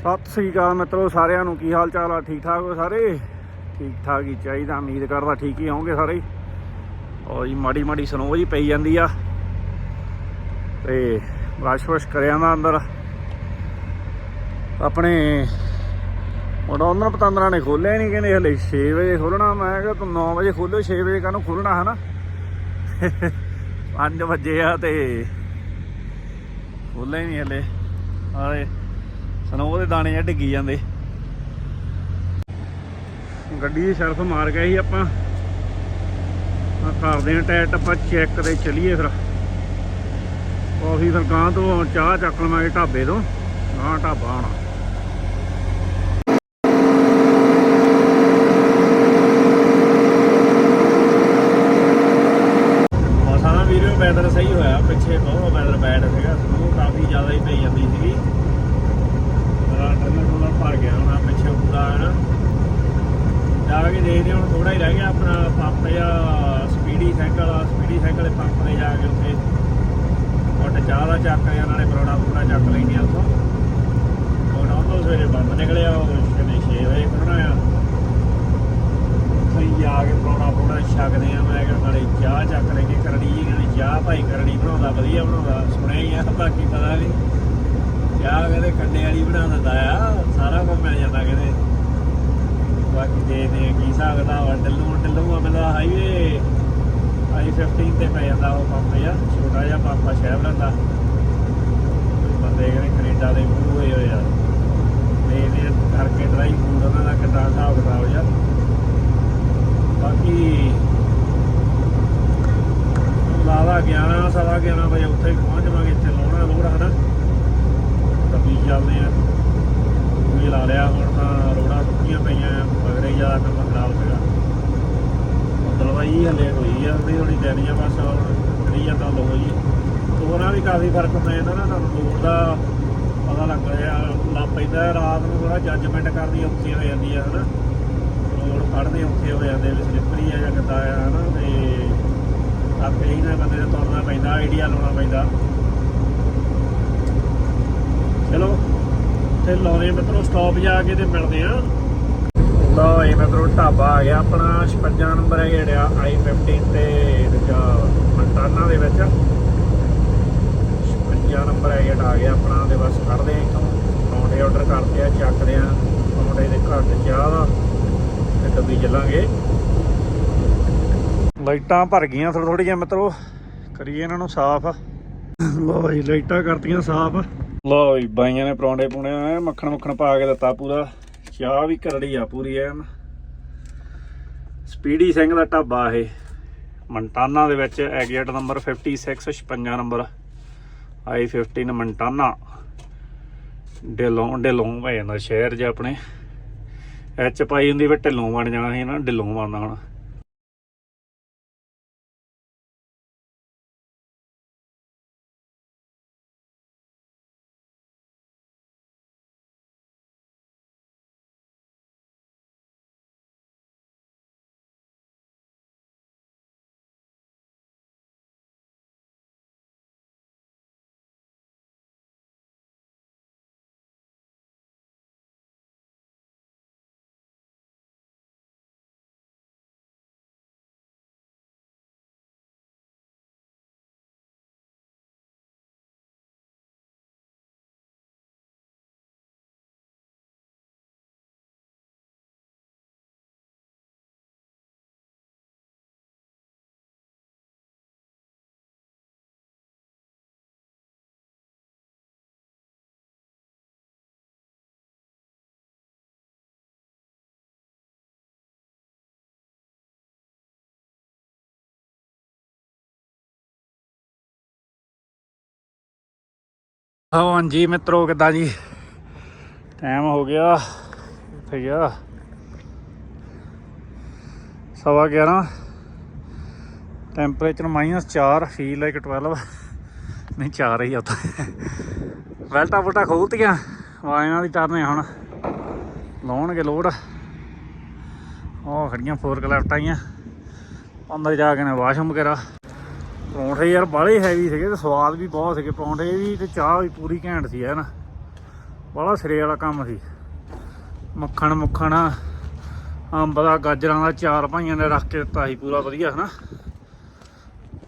ਸਤਿ ਸ੍ਰੀ ਅਕਾਲ ਮਿੱਤਰੋ, ਸਾਰਿਆਂ ਨੂੰ ਕੀ ਹਾਲ ਚਾਲ ਆ? ਠੀਕ ਠਾਕ ਹੋ ਸਾਰੇ? ਠੀਕ ਠਾਕ ਹੀ ਚਾਹੀਦਾ, ਉਮੀਦ ਕਰਦਾ ਠੀਕ ਹੀ ਹੋਵੋਗੇ ਸਾਰੇ। ਔਰ ਜੀ ਮਾੜੀ ਮਾੜੀ ਸਨੋ ਜੀ ਪਈ ਜਾਂਦੀ ਆ। ਤੇ ਬਰਸ਼ ਵਸ਼ ਕਰਿਆ ਦਾ ਅੰਦਰ। ਆਪਣੇ ਉਹਦਾ ਉਹਨਾਂ ਪਤੰਦਰਾਂ ਨੇ ਖੋਲਿਆ ਨਹੀਂ ਕਹਿੰਦੇ ਹਲੇ 6 ਵਜੇ ਖੋਲਣਾ। ਮੈਂ ਕਿਹਾ ਤੂੰ 9 ਵਜੇ ਖੋਲੋ 6 ਵਜੇ ਕਾਹਨੂੰ ਖੋਲਣਾ, ਹਨਾ? 5 ਵਜੇ ਆ ਤੇ ਖੋਲਿਆ ਨਹੀਂ ਹਲੇ। ਆਏ ਸਨੋ ਦੇ ਦਾਣੇ ਆ ਡਿੱਗੀ ਜਾਂਦੇ। ਗੱਡੀ ਦੀ ਸ਼ਰਫ ਮਾਰ ਗਏ ਸੀ ਆਪਾਂ। ਆ ਕਰਦੇ ਆ ਟਾਇਰ ਟੱਪਾ ਚੈੱਕ ਤੇ ਚਲੀਏ ਫਿਰ। ਕਾਫੀ ਫਿਰ ਗਾਂ ਤੋਂ ਚਾਹ ਚੱਕ ਲਵਾਂਗੇ ਢਾਬੇ ਤੋਂ। ਗਾਂ ਢਾਬਾ ਆਣਾ ਮਸਾਂ ਨਾ ਵੀਡੀਓ ਵੈਦਰ ਸਹੀ ਹੋਇਆ ਪਿੱਛੇ ਬਹੁਤ ਵੈਦਰ ਬੈਡ ਸੀਗਾ ਸਨੋ ਕਾਫੀ ਜ਼ਿਆਦਾ ਹੀ ਪਈ ਜਾਂਦੀ ਸੀਗੀ ਮੇਰਾ ਟਰਨਰ ਟਰਨਰ ਭਰ ਗਿਆ ਹੁਣ ਆਹ ਪਿੱਛੇ ਪੂਰਾ ਹੈ ਨਾ ਜਾ ਕੇ ਦੇਖਦੇ ਹਾਂ ਹੁਣ ਥੋੜਾ ਹੀ ਰਹਿ ਗਿਆ ਆਪਣਾ ਪੰਪ ਜਾਂ ਸਪੀਡੀ ਸਾਈਕਲ ਸਪੀਡੀ ਸਾਈਕਲ ਦੇ ਪੰਪ ਤੇ ਜਾ ਕੇ ਉੱਥੇ ਉੱਥੇ ਚਾਹ ਦਾ ਚੱਕ ਜਾਂ ਨਾਲੇ ਪਰੋੜਾ ਪੂਰਾ ਚੱਕ ਲੈਂਦੇ ਆ ਉੱਥੋਂ ਹੁਣ ਉਹ ਸਵੇਰੇ ਬੰਦ ਨਿਕਲਿਆ ਉਹ ਕਹਿੰਦੇ 6 ਵਜੇ ਖੁੱਲਣਾ ਆ ਸਹੀ ਆ ਕੇ ਪਰੋੜਾ ਪੂਰਾ ਛਕਦੇ ਆ ਮੈਂ ਕਿਹਾ ਨਾਲੇ ਚਾਹ ਚੱਕ ਲੈ ਕੇ ਕਰਨੀ ਜੀ ਕਹਿੰਦੇ ਚਾਹ ਭਾਈ ਕਰਨੀ ਬਣਾਉਂਦਾ ਵਧੀਆ ਬਣਾਉਂਦਾ ਸੁਣਿਆ ਹੀ ਆ ਬਾਕੀ ਪਤਾ ਨਹੀਂ ਚਾਹ ਕਹਿੰਦੇ ਕੰਡੇ ਵਾਲੀ ਬਣਾ ਦਿੰਦਾ ਆ ਸਾਰਾ ਕੁਝ ਮਿਲ ਜਾਂਦਾ ਕਹਿੰਦੇ ਬਾਕੀ ਦੇਖਦੇ ਆ ਕੀ ਹਿਸਾਬ ਕਿਤਾਬ ਆ ਡੱਲੂ ਡੱਲੂ ਆ ਮੇਰਾ ਹਾਈਵੇ ਆਈ 15 ਤੇ ਪੈ ਜਾਂਦਾ ਉਹ ਪੰਪ ਜਿਹਾ, ਛੋਟਾ ਜਿਹਾ ਪੰਪ ਆ ਸ਼ਹਿਰ ਦਾ। ਬੰਦੇ ਜਿਹੜੇ ਕੈਨੇਡਾ ਦੇ ਮੂੰਹ ਹੋਏ ਹੋਏ ਆ। ਦੇਖਦੇ ਆ ਕਰਕੇ ਡਰਾਈ ਫੂਡ ਉਹਨਾਂ ਦਾ ਕਿੱਦਾਂ ਹਿਸਾਬ ਕਿਤਾਬ ਜਿਹਾ। ਬਾਕੀ ਲਾਵਾ 11 ਸਵਾ 11 ਵਜੇ ਉੱਥੇ ਪਹੁੰਚ ਜਾਵਾਂਗੇ, ਇੱਥੇ ਲਾਉਣਾ ਲੋੜ ਹਨਾ ਕੱਬੀ ਚੱਲਦੇ ਆ। ਵੀ ਲਾ ਲਿਆ ਹੁਣ ਤਾਂ ਰੋੜਾਂ ਸੁੱਕੀਆਂ ਪਈਆਂ ਆ ਮਗਰੇ ਜ਼ਿਆਦਾ ਕੰਮ ਖਰਾਬ ਸੀਗਾ। ਦਲਵਾਈ ਹਲੇ ਹੋਈ ਆ ਥੋੜੀ ਥੋੜੀ ਦੇਣੀ ਆ ਬਸ, ਹੁਣ ਆ ਤਾਂ ਲੋ ਜੀ। ਤੋਰਾਂ ਵੀ ਕਾਫੀ ਫ਼ਰਕ ਪੈ ਜਾਂਦਾ ਨਾ, ਤੁਹਾਨੂੰ ਲੋੜ ਦਾ ਪਤਾ ਲੱਗ ਰਿਹਾ, ਲੱਗ ਪੈਂਦਾ ਰਾਤ ਨੂੰ ਥੋੜਾ ਜੱਜਮੈਂਟ ਕਰਨੀ ਔਖੀ ਹੋ ਜਾਂਦੀ ਆ, ਹਨਾ। ਲੋੜ ਫੜਦੇ ਔਖੇ ਹੋ ਜਾਂਦੇ ਵੀ ਸਲਿੱਪਰੀ ਆ ਜਾਂ ਕਿੱਦਾਂ ਆ, ਹਨਾ, ਤੇ ਆਪੇ ਹੀ ਨਾ ਬੰਦੇ ਨੂੰ ਤੁਰਨਾ ਪੈਂਦਾ ਆਈਡੀਆ ਲਾਉਣਾ ਪੈਂਦਾ। ਚਲੋ, ਤੇ ਲਾਉਣੇ ਮਿੱਤਰੋ ਸਟਾਪ ਜਾ ਕੇ ਤੇ ਮਿਲਦੇ ਆ। ਲਓ ਇਹ ਮਿੱਤਰੋ ਢਾਬਾ ਆ ਗਿਆ, ਆਪਣਾ 56 ਨੰਬਰ ਹੈ ਜਿਹੜਾ i15 ਤੇ ਦੂਜਾ ਮੰਟਾਨਾ ਦੇ ਵਿੱਚ। 56 ਨੰਬਰ ਹੈ ਜਿਹੜਾ ਆ ਗਿਆ ਆਪਣਾ, ਤੇ ਬਸ ਕੱਢਦੇ ਆ ਇੱਥੋਂ। ਪਰੌਂਠੇ ਆਰਡਰ ਕਰਦੇ ਆ ਚੱਕਦੇ ਆ ਪਰੌਂਠੇ ਦੇ ਘਰ ਚਾਹ ਦਾ, ਤੇ ਡੱਬੀ ਚੱਲਾਂਗੇ। ਲਾਈਟਾਂ ਭਰ ਗਈਆਂ ਥੋੜੀ ਜਿਹਾ ਮਿੱਤਰੋ ਕਰੀਏ ਇਹਨਾਂ ਨੂੰ ਸਾਫ਼। ਲਓ ਜੀ, ਲਾਈਟਾਂ ਕਰਤੀਆਂ ਸਾਫ਼। ਲਓ ਜੀ, ਬਾਈਆਂ ਨੇ ਪਰੌਂਠੇ ਪੁਣੇ ਮੱਖਣ ਮੱਖਣ ਪਾ ਕੇ ਦਿੱਤਾ ਪੂਰਾ। ਚਾਹ ਵੀ ਕਰੜੀ ਆ ਪੂਰੀ ਐਨ। ਸਪੀਡੀ ਸਿੰਘ ਦਾ ਢਾਬਾ ਇਹ। ਮੰਟਾਨਾ ਦੇ ਵਿੱਚ exact number 56 56 number. i15 Montana. Dillon Dillon ਪੈ ਜਾਂਦਾ ਸ਼ਹਿਰ ਜੇ ਆਪਣੇ। ਐਚ ਪਾਈ ਹੁੰਦੀ ਵੀ ਢਿੱਲੋਂ ਬਣ ਜਾਣਾ ਸੀ ਨਾ, ਢਿੱਲੋਂ ਬਣਦਾ ਹੁਣ। ਹਾਂ ਹਾਂਜੀ ਮਿੱਤਰੋ, ਕਿੱਦਾਂ ਜੀ? ਟਾਈਮ ਹੋ ਗਿਆ ਇੱਥੇ ਗਿਆ। ਸਵਾ 11 ਟੈਂਪਰੇਚਰ ਮਾਈਨਸ 4 ਫੀਲ ਲਾਈਕ 12 ਨਹੀਂ 4 ਹੀ ਆ ਤਾਂ ਵੈਲਟਾ ਬੁਲਟਾ ਖੋਲਤੀਆਂ। ਵਾਇਨਾਂ ਦੀ ਟਰਨ ਹੁਣ। ਲਾਉਣਗੇ ਲੋਡ। ਉਹ ਖੜੀਆਂ ਫੋਰ ਕਲੈਫਟ ਆਈਆਂ। ਅੰਦਰ ਜਾ ਕੇ ਨੇ ਵਾਸ਼ਰੂਮ ਵਗੈਰਾ ਪਰੌਂਠੇ ਯਾਰ ਬਾਹਲੇ ਹੈਵੀ ਸੀਗੇ ਤੇ ਸਵਾਦ ਵੀ ਬਹੁਤ ਸੀਗੇ। ਪਰੌਂਠੇ ਵੀ ਤੇ ਚਾਹ ਵੀ ਪੂਰੀ ਘੈਂਟ ਸੀ, ਹੈ ਨਾ? ਬੜਾ ਸਿਰੇ ਵਾਲਾ ਕੰਮ ਸੀ। ਮੱਖਣ ਮੁੱਖਣ, ਅੰਬ ਦਾ, ਗਾਜਰਾਂ ਦਾ ਚਾਰ ਭਾਈਆਂ ਨੇ ਰੱਖ ਕੇ ਦਿੱਤਾ ਸੀ ਪੂਰਾ ਵਧੀਆ ਹਨਾ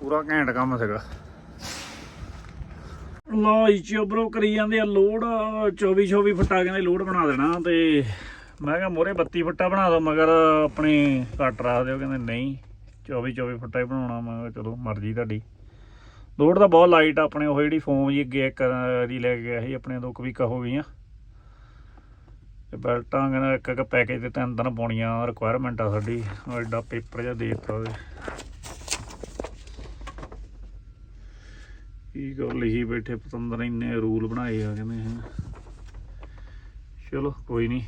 ਪੂਰਾ ਘੈਂਟ ਕੰਮ ਸੀਗਾ। ਲੋ ਜੀ ਚੋਬਰੋ ਕਰੀ ਜਾਂਦੇ ਆ ਲੋਡ। 24 24 ਫੁੱਟਾ ਕਹਿੰਦੇ ਲੋਡ ਬਣਾ ਦੇਣਾ ਤੇ ਮੈਂ ਕਿਹਾ ਮੋਰੇ 32 ਫੁੱਟਾ ਬਣਾ ਦੋ, ਮਗਰ ਆਪਣੇ ਕੱਟ ਰੱਖ ਦਿਓ, ਕਹਿੰਦੇ ਨਹੀਂ। 24 24 ਫੁੱਟਾ ਹੀ ਬਣਾਉਣਾ ਮੈਂ ਕਿਹਾ ਚਲੋ ਮਰਜ਼ੀ ਤੁਹਾਡੀ। ਲੋਡ ਤਾਂ ਬਹੁਤ ਲਾਈਟ ਆਪਣੇ ਉਹ ਜਿਹੜੀ ਫੋਮ ਜੀ ਅੱਗੇ ਇੱਕ ਦੀ ਲੈ ਕੇ ਗਿਆ ਸੀ, ਆਪਣੇ ਦੋ ਕੁ ਵੀਕਾਂ ਹੋ ਗਈਆਂ। ਤੇ ਬੈਲਟਾਂ ਕਹਿੰਦਾ ਇੱਕ ਇੱਕ ਪੈਕੇਜ ਤੇ ਤਿੰਨ ਤਿੰਨ ਪਾਉਣੀਆਂ ਰਿਕੁਆਇਰਮੈਂਟ ਆ ਸਾਡੀ ਐਡਾ ਪੇਪਰ ਜਿਹਾ ਦੇ ਦਿੱਤਾ ਉਹਦੇ। ਕੀ ਗੱਲ ਲਿਖੀ ਬੈਠੇ ਪਤੰਦਰ ਇੰਨੇ ਰੂਲ ਬਣਾਏ ਆ ਕਹਿੰਦੇ ਹਨ ਚਲੋ ਕੋਈ ਨਹੀਂ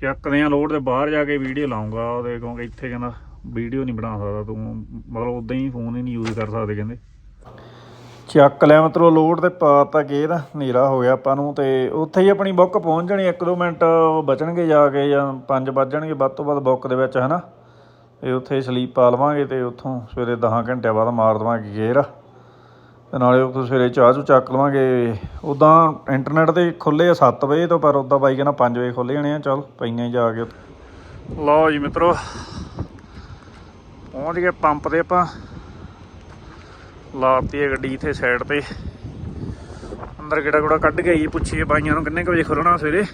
ਚੱਕਦੇ ਆ ਲੋਡ ਦੇ ਬਾਹਰ ਜਾ ਕੇ ਵੀਡੀਓ ਲਾਉਂਗਾ, ਉਹਦੇ ਕਿਉਂਕਿ ਇੱਥੇ ਕਹਿੰਦਾ ਵੀਡੀਓ ਨਹੀਂ ਬਣਾ ਸਕਦਾ ਤੂੰ। ਮਤਲਬ ਉਦਾਂ ਹੀ ਫੋਨ ਹੀ ਨਹੀਂ ਯੂਜ਼ ਕਰ ਸਕਦੇ ਕਹਿੰਦੇ। ਚੱਕ ਲਿਆ ਮਤਲਬ ਲੋਡ ਤੇ ਪਾਤਾ ਗੇਰ ਹਨੇਰਾ ਹੋ ਗਿਆ ਆਪਾਂ ਨੂੰ ਤੇ ਉੱਥੇ ਹੀ ਆਪਣੀ ਬੁੱਕ ਪਹੁੰਚ ਜਾਣੀ 1-2 ਮਿੰਟ ਬਚਣਗੇ ਜਾ ਕੇ ਜਾਂ 5 ਵੱਜਣਗੇ ਵੱਧ ਤੋਂ ਵੱਧ ਬੁੱਕ ਦੇ ਵਿੱਚ ਹਨਾ? ਤੇ ਉੱਥੇ ਸਲੀਪ ਪਾ ਲਵਾਂਗੇ ਤੇ ਉੱਥੋਂ ਸਵੇਰੇ 10 ਘੰਟਿਆਂ ਬਾਅਦ ਮਾਰ ਦਵਾਂਗੇ ਗੇਰ ਤੇ ਨਾਲੇ ਉੱਥੋਂ ਸਵੇਰੇ ਚਾਹ ਚੂ ਚੱਕ ਲਵਾਂਗੇ। ਉਦਾਂ ਇੰਟਰਨੈਟ ਤੇ ਖੁੱਲੇ ਆ 7 ਵਜੇ ਤੋਂ ਪਰ ਉਦਾਂ ਬਾਈ ਕਹਿੰਦਾ 5 ਵਜੇ ਖੁੱਲੇ ਜਾਣੇ ਆ ਚਲ ਪੈਨੇ ਜਾ ਕੇ। ਲਓ ਜੀ ਮਿੱਤਰੋ ਪਹੁੰਚ ਗਏ ਪੰਪ ਤੇ ਆਪਾਂ। ਲਾਤੀ ਹੈ ਗੱਡੀ ਇੱਥੇ ਸਾਈਡ ਤੇ। ਅੰਦਰ ਕਿਹੜਾ ਕੁੜਾ ਕੱਢ ਕੇ ਆਈ, ਪੁੱਛੀਏ ਬਾਈਆਂ ਨੂੰ ਕਿੰਨੇ ਕੁ ਵਜੇ ਖੁੱਲਣਾ ਸਵੇਰੇ।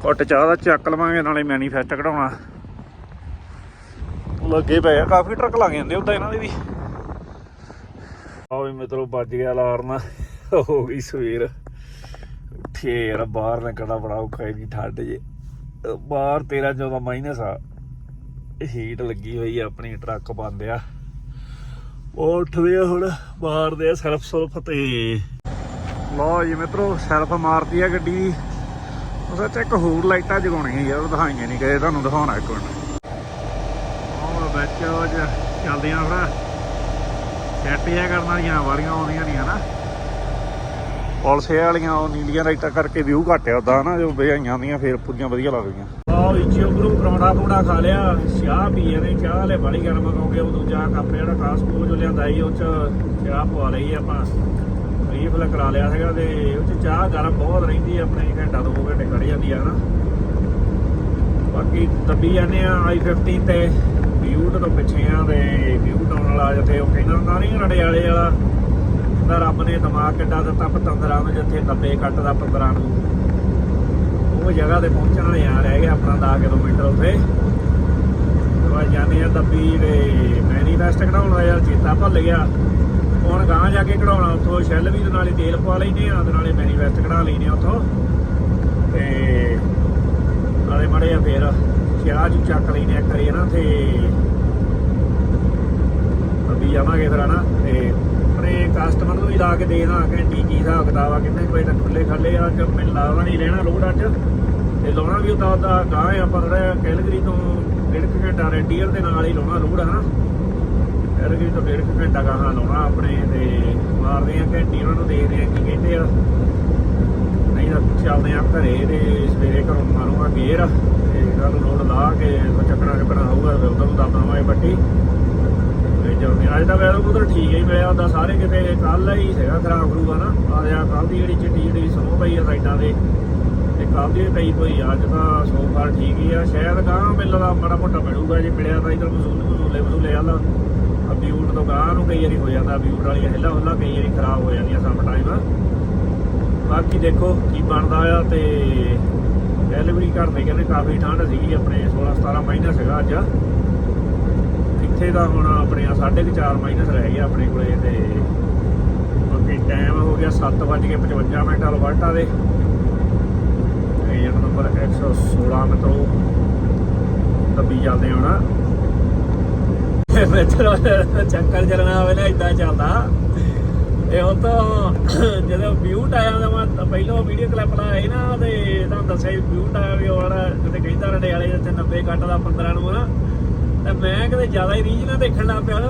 ਕੁੱਟ ਚਾਹ ਦਾ ਚੱਕ ਲਵਾਂਗੇ, ਨਾਲੇ ਮੈਨੀਫੈਸਟ ਕਢਾਉਣਾ। ਲੱਗੇ ਪਏ ਆ, ਕਾਫੀ ਟਰੱਕ ਲੱਗ ਜਾਂਦੇ ਉਦਾਂ ਇਹਨਾਂ ਦੇ ਵੀ। ਆਓ ਵੀ ਮਿੱਤਰੋ, ਵੱਜ ਗਿਆ ਅਲਾਰਮ ਹੋ ਗਈ ਸਵੇਰ। ਉੱਠੇ ਯਾਰ, ਬਾਹਰ ਨਿਕਲਣਾ ਬੜਾ ਔਖਾ ਹੈ ਜੀ, ਠੰਡ ਜੇ। ਬਾਹਰ 13 14 ਮਾਈਨਸ ਆ। ਹੀਟ ਲੱਗੀ ਹੋਈ ਆ, ਆਪਣੀ ਟਰੱਕ ਬੰਦ ਆ। ਉਹ ਉੱਠਦੇ ਆ ਹੁਣ, ਮਾਰਦੇ ਆ ਸਰਫ ਸੁਲਫ ਤੇ। ਲਓ ਜੀ ਮਿੱਤਰੋ ਸੈਲਫ ਮਾਰਦੀ ਆ ਗੱਡੀ। ਦੀ ਉਹ ਸੱਚ ਹੋਰ ਲਾਈਟਾਂ ਜਗਾਉਣੀਆਂ ਯਾਰ, ਦਿਖਾਈਆਂ ਨਹੀਂ ਗਏ, ਤੁਹਾਨੂੰ ਦਿਖਾਉਣਾ ਇੱਕ ਮਿੰਟ। ਉਹ ਵਿੱਚ ਉਹ ਚੱਲਦੀਆਂ ਭਰਾ। ਸੈੱਟ ਕਰਨ ਵਾਲੀਆਂ ਵਾਲੀਆਂ ਆਉਂਦੀਆਂ ਨਹੀਂ ਹਨਾ। ਪੁਲਸੇ ਵਾਲੀਆਂ, ਉਹ ਨੀਲੀਆਂ ਲਾਈਟਾਂ ਕਰਕੇ ਵਿਊ ਘਟਿਆ ਉਦਾਂ ਨਾ ਜੋ ਵਿਹਾਈਆਂ ਦੀਆਂ ਫੇਰ ਪੂਰੀਆਂ ਵਧੀਆ ਲੱਗਦੀਆਂ। ਆਹ ਵਿੱਚ ਉਪਰੋਂ ਪਰੌਂਠਾ ਪੂੜਾ ਖਾ ਲਿਆ, ਚਾਹ ਪੀ ਨੇ ਚਾਹ ਲੈ ਬੜੀ ਗਰਮ ਕਿਉਂਕਿ ਉਹ ਦੂਜਾ ਕੱਪ ਜਿਹੜਾ ਕਾਸਕੋ ਜੋ ਲਿਆਂਦਾ ਸੀ, ਉਹ ਚ ਚਾਹ ਪਵਾ ਲਈ ਆਪਾਂ। ਰੀਫਲ ਕਰਾ ਲਿਆ ਸੀਗਾ ਤੇ ਉਹ ਚ ਚਾਹ ਗਰਮ ਬਹੁਤ ਰਹਿੰਦੀ ਆ, ਆਪਣੇ ਘੰਟਾ ਦੋ ਘੰਟੇ ਖੜ ਜਾਂਦੀ ਆ, ਹਨਾ। ਬਾਕੀ ਦੱਬੀ ਜਾਂਦੇ ਆ i15 ਤੇ ਬਿਊਟ ਤੋਂ ਪਿੱਛੇ ਆ ਤੇ ਬਿਊਟ ਆਉਣ ਵਾਲਾ ਜਿੱਥੇ ਉਹ ਕਹਿੰਦਾ ਹੁੰਦਾ ਨਹੀਂ ਰੜੇ ਵਾਲਾ ਕਹਿੰਦਾ ਰੱਬ ਨੇ ਦਿਮਾਗ ਕਿੱਡਾ ਦਿੱਤਾ ਪਤੰਦਰਾਂ ਨੂੰ, ਜਿੱਥੇ ਦੱਬੇ ਕੱਟਦਾ ਪਤੰਦਰਾਂ ਨੂੰ। ਉਹ ਜਗ੍ਹਾ ਤੇ ਪਹੁੰਚਣ ਵਾਲੇ ਆ ਰਹਿ ਗਿਆ ਆਪਣਾ 10 ਕਿਲੋਮੀਟਰ ਉੱਥੇ। ਤੇ ਜਾਂਦੇ ਆ ਦੱਬੀ ਦੇ ਮੈਨੀਫੈਸਟ ਕਢਾਉਣ ਦਾ ਯਾਰ ਚੇਤਾ ਭੁੱਲ ਗਿਆ। ਹੁਣ ਗਾਂ ਜਾ ਕੇ ਕਢਾਉਣਾ ਉੱਥੋਂ ਸ਼ੈੱਲ ਵੀ ਦੇ ਨਾਲੇ ਤੇਲ ਪਵਾ ਲੈਨੇ ਆ ਤੇ ਨਾਲੇ ਮੈਨੀਫੈਸਟ ਕਢਾ ਲੈਨੇ ਆ ਉੱਥੋਂ। ਤੇ ਨਾਲੇ ਮੜੇ ਆ ਫੇਰ ਚਾਹ ਚੂ ਚੱਕ ਲੈਨੇ ਆ ਕਰੀ ਨਾ, ਤੇ ਅੱਬੀ ਜਾਵਾਂਗੇ ਫਿਰ ਨਾ ਤੇ ਆਪਣੇ ਕਸਟਮਰ ਨੂੰ ਵੀ ਲਾ ਕੇ ਦੇਖਦਾ ਘੰਟੀ ਕੀ ਹਿਸਾਬ ਕਿਤਾਬ ਆ, ਕਿੰਨੇ ਕੁ ਵਜੇ ਤੱਕ ਖੁੱਲੇ ਖਾਲੇ ਆ ਅੱਜ ਮੈਨੂੰ ਲੱਗਦਾ ਨਹੀਂ ਰਹਿਣਾ ਲੋਡ ਅੱਜ। ਤੇ ਲਾਉਣਾ ਵੀ ਉਦਾਂ ਉਦਾਂ ਗਾਂ ਆ, ਆਪਾਂ ਥੋੜਾ ਕੈਲਗਰੀ ਤੋਂ ਡੇਢ ਕੁ ਘੰਟਾ ਰੈਡੀਅਰ ਦੇ ਨਾਲ ਹੀ ਲਾਉਣਾ ਲੋਡ ਹਨਾ? ਕੈਲਗਰੀ ਤੋਂ ਡੇਢ ਕੁ ਘੰਟਾ ਗਾਹਾਂ ਲਾਉਣਾ ਆਪਣੇ, ਤੇ ਮਾਰਦੇ ਆ ਘੰਟੀ, ਉਹਨਾਂ ਨੂੰ ਦੇਖਦੇ ਆ ਕੀ ਕਹਿੰਦੇ ਆ। ਨਹੀਂ ਤਾਂ ਚੱਲਦੇ ਆ ਘਰੇ ਤੇ ਸਵੇਰੇ ਘਰੋਂ ਮਾਰੂਗਾ ਗੇਰ ਤੇ ਕੱਲ ਲੋਡ ਲਾ ਕੇ ਫਿਰ ਚੱਕਣਾ ਚੱਕਣਾ ਹੋਊਗਾ, ਤੇ ਉਧਰ ਨੂੰ ਦੱਬਣਾਵਾਂਗੇ ਪੱਟੀ। ਤੇ ਚੱਲਦੇ ਅੱਜ ਦਾ ਵੈਦਰ ਉਧਰ ਠੀਕ ਹੀ ਮਿਲਿਆ ਉਹਦਾ ਸਾਰੇ ਕਿਤੇ ਕੱਲ ਹੀ ਸੀਗਾ, ਖਰਾਬ ਖਰੂਗਾ ਨਾ। ਆ ਰਿਹਾ ਕੱਲ ਦੀ ਜਿਹੜੀ ਚਿੱਟੀ ਜਿਹੜੀ ਸਨੋ ਪਈ ਆ ਸਾਈਡਾਂ ਦੇ ਤੇ ਕੱਲ ਦੀ ਵੀ ਪਈ ਹੋਈ ਆ। ਅੱਜ ਤਾਂ ਸੋਫਾਰ ਠੀਕ ਹੀ ਆ। ਸ਼ਾਇਦ ਗਾਂ ਮਿਲ ਦਾ ਮਾੜਾ ਮੋਟਾ ਮਿਲੂਗਾ, ਜੇ ਮਿਲਿਆ ਤਾਂ ਇਧਰ ਮਸੂਲ ਮਸੂਲੇ ਮਸੂਲੇ ਵਾਲਾ। ਆ ਤੋਂ ਗਾਂ ਨੂੰ ਕਈ ਵਾਰੀ ਹੋ ਜਾਂਦਾ, ਬਿਊਟ ਵਾਲੀ ਹਿੱਲਾ ਹੁੱਲਾ ਕਈ ਵਾਰੀ ਖਰਾਬ ਹੋ ਜਾਂਦੀਆਂ ਸਮ ਟਾਈਮ ਬਾਕੀ ਦੇਖੋ ਕੀ ਬਣਦਾ ਆ ਤੇ ਡੈਲੀਵਰੀ ਕਰਦੇ ਕਹਿੰਦੇ ਕਾਫੀ ਠੰਡ ਸੀਗੀ, ਆਪਣੇ 16 17 ਮਹੀਨਾ ਸੀਗਾ ਅੱਜ। ਇੱਥੇ ਤਾਂ ਹੁਣ ਆਪਣੇ 4.5 ਮਾਈਨਸ ਰਹਿ ਗਿਆ ਆਪਣੇ ਕੋਲੇ ਤੇ ਬਾਕੀ ਟਾਈਮ ਹੋ ਗਿਆ 7:55 ਮਿੰਟ ਅਲਬਰਟਾ ਦੇ। ਏਜੰਟ ਨੰਬਰ 116 ਮਿੱਤਰੋ। ਦੱਬੀ ਜਾਂਦੇ ਹੁਣ। ਮਿੱਤਰੋ, ਚੱਕਰ ਚੱਲਣਾ ਹੋਵੇ ਨਾ ਇਦਾਂ ਚੱਲਦਾ। ਇਹ ਹੁਣ ਤਾਂ ਜਦੋਂ ਬਿਊਟ ਆਇਆ ਤਾਂ ਮੈਂ ਪਹਿਲਾਂ ਵੀਡੀਓ ਕਲਿੱਪ ਲਾਇਆ ਨਾ, ਤੇ ਤੁਹਾਨੂੰ ਦੱਸਿਆ ਵੀ ਬਿਊਟ ਆਇਆ ਵੀ ਉਹ ਵਾਲਾ ਕਿਤੇ ਕਹਿੰਦਾ ਰੜੇ ਜਿੱਥੇ 90 ਕੱਟਦਾ 15 ਨੂੰ ਨਾ ਤੇ ਮੈਂ ਕਿਤੇ ਜ਼ਿਆਦਾ ਹੀ ਰੀਝ ਨਾ ਦੇਖਣ ਲੱਗ ਪਿਆ ਨਾ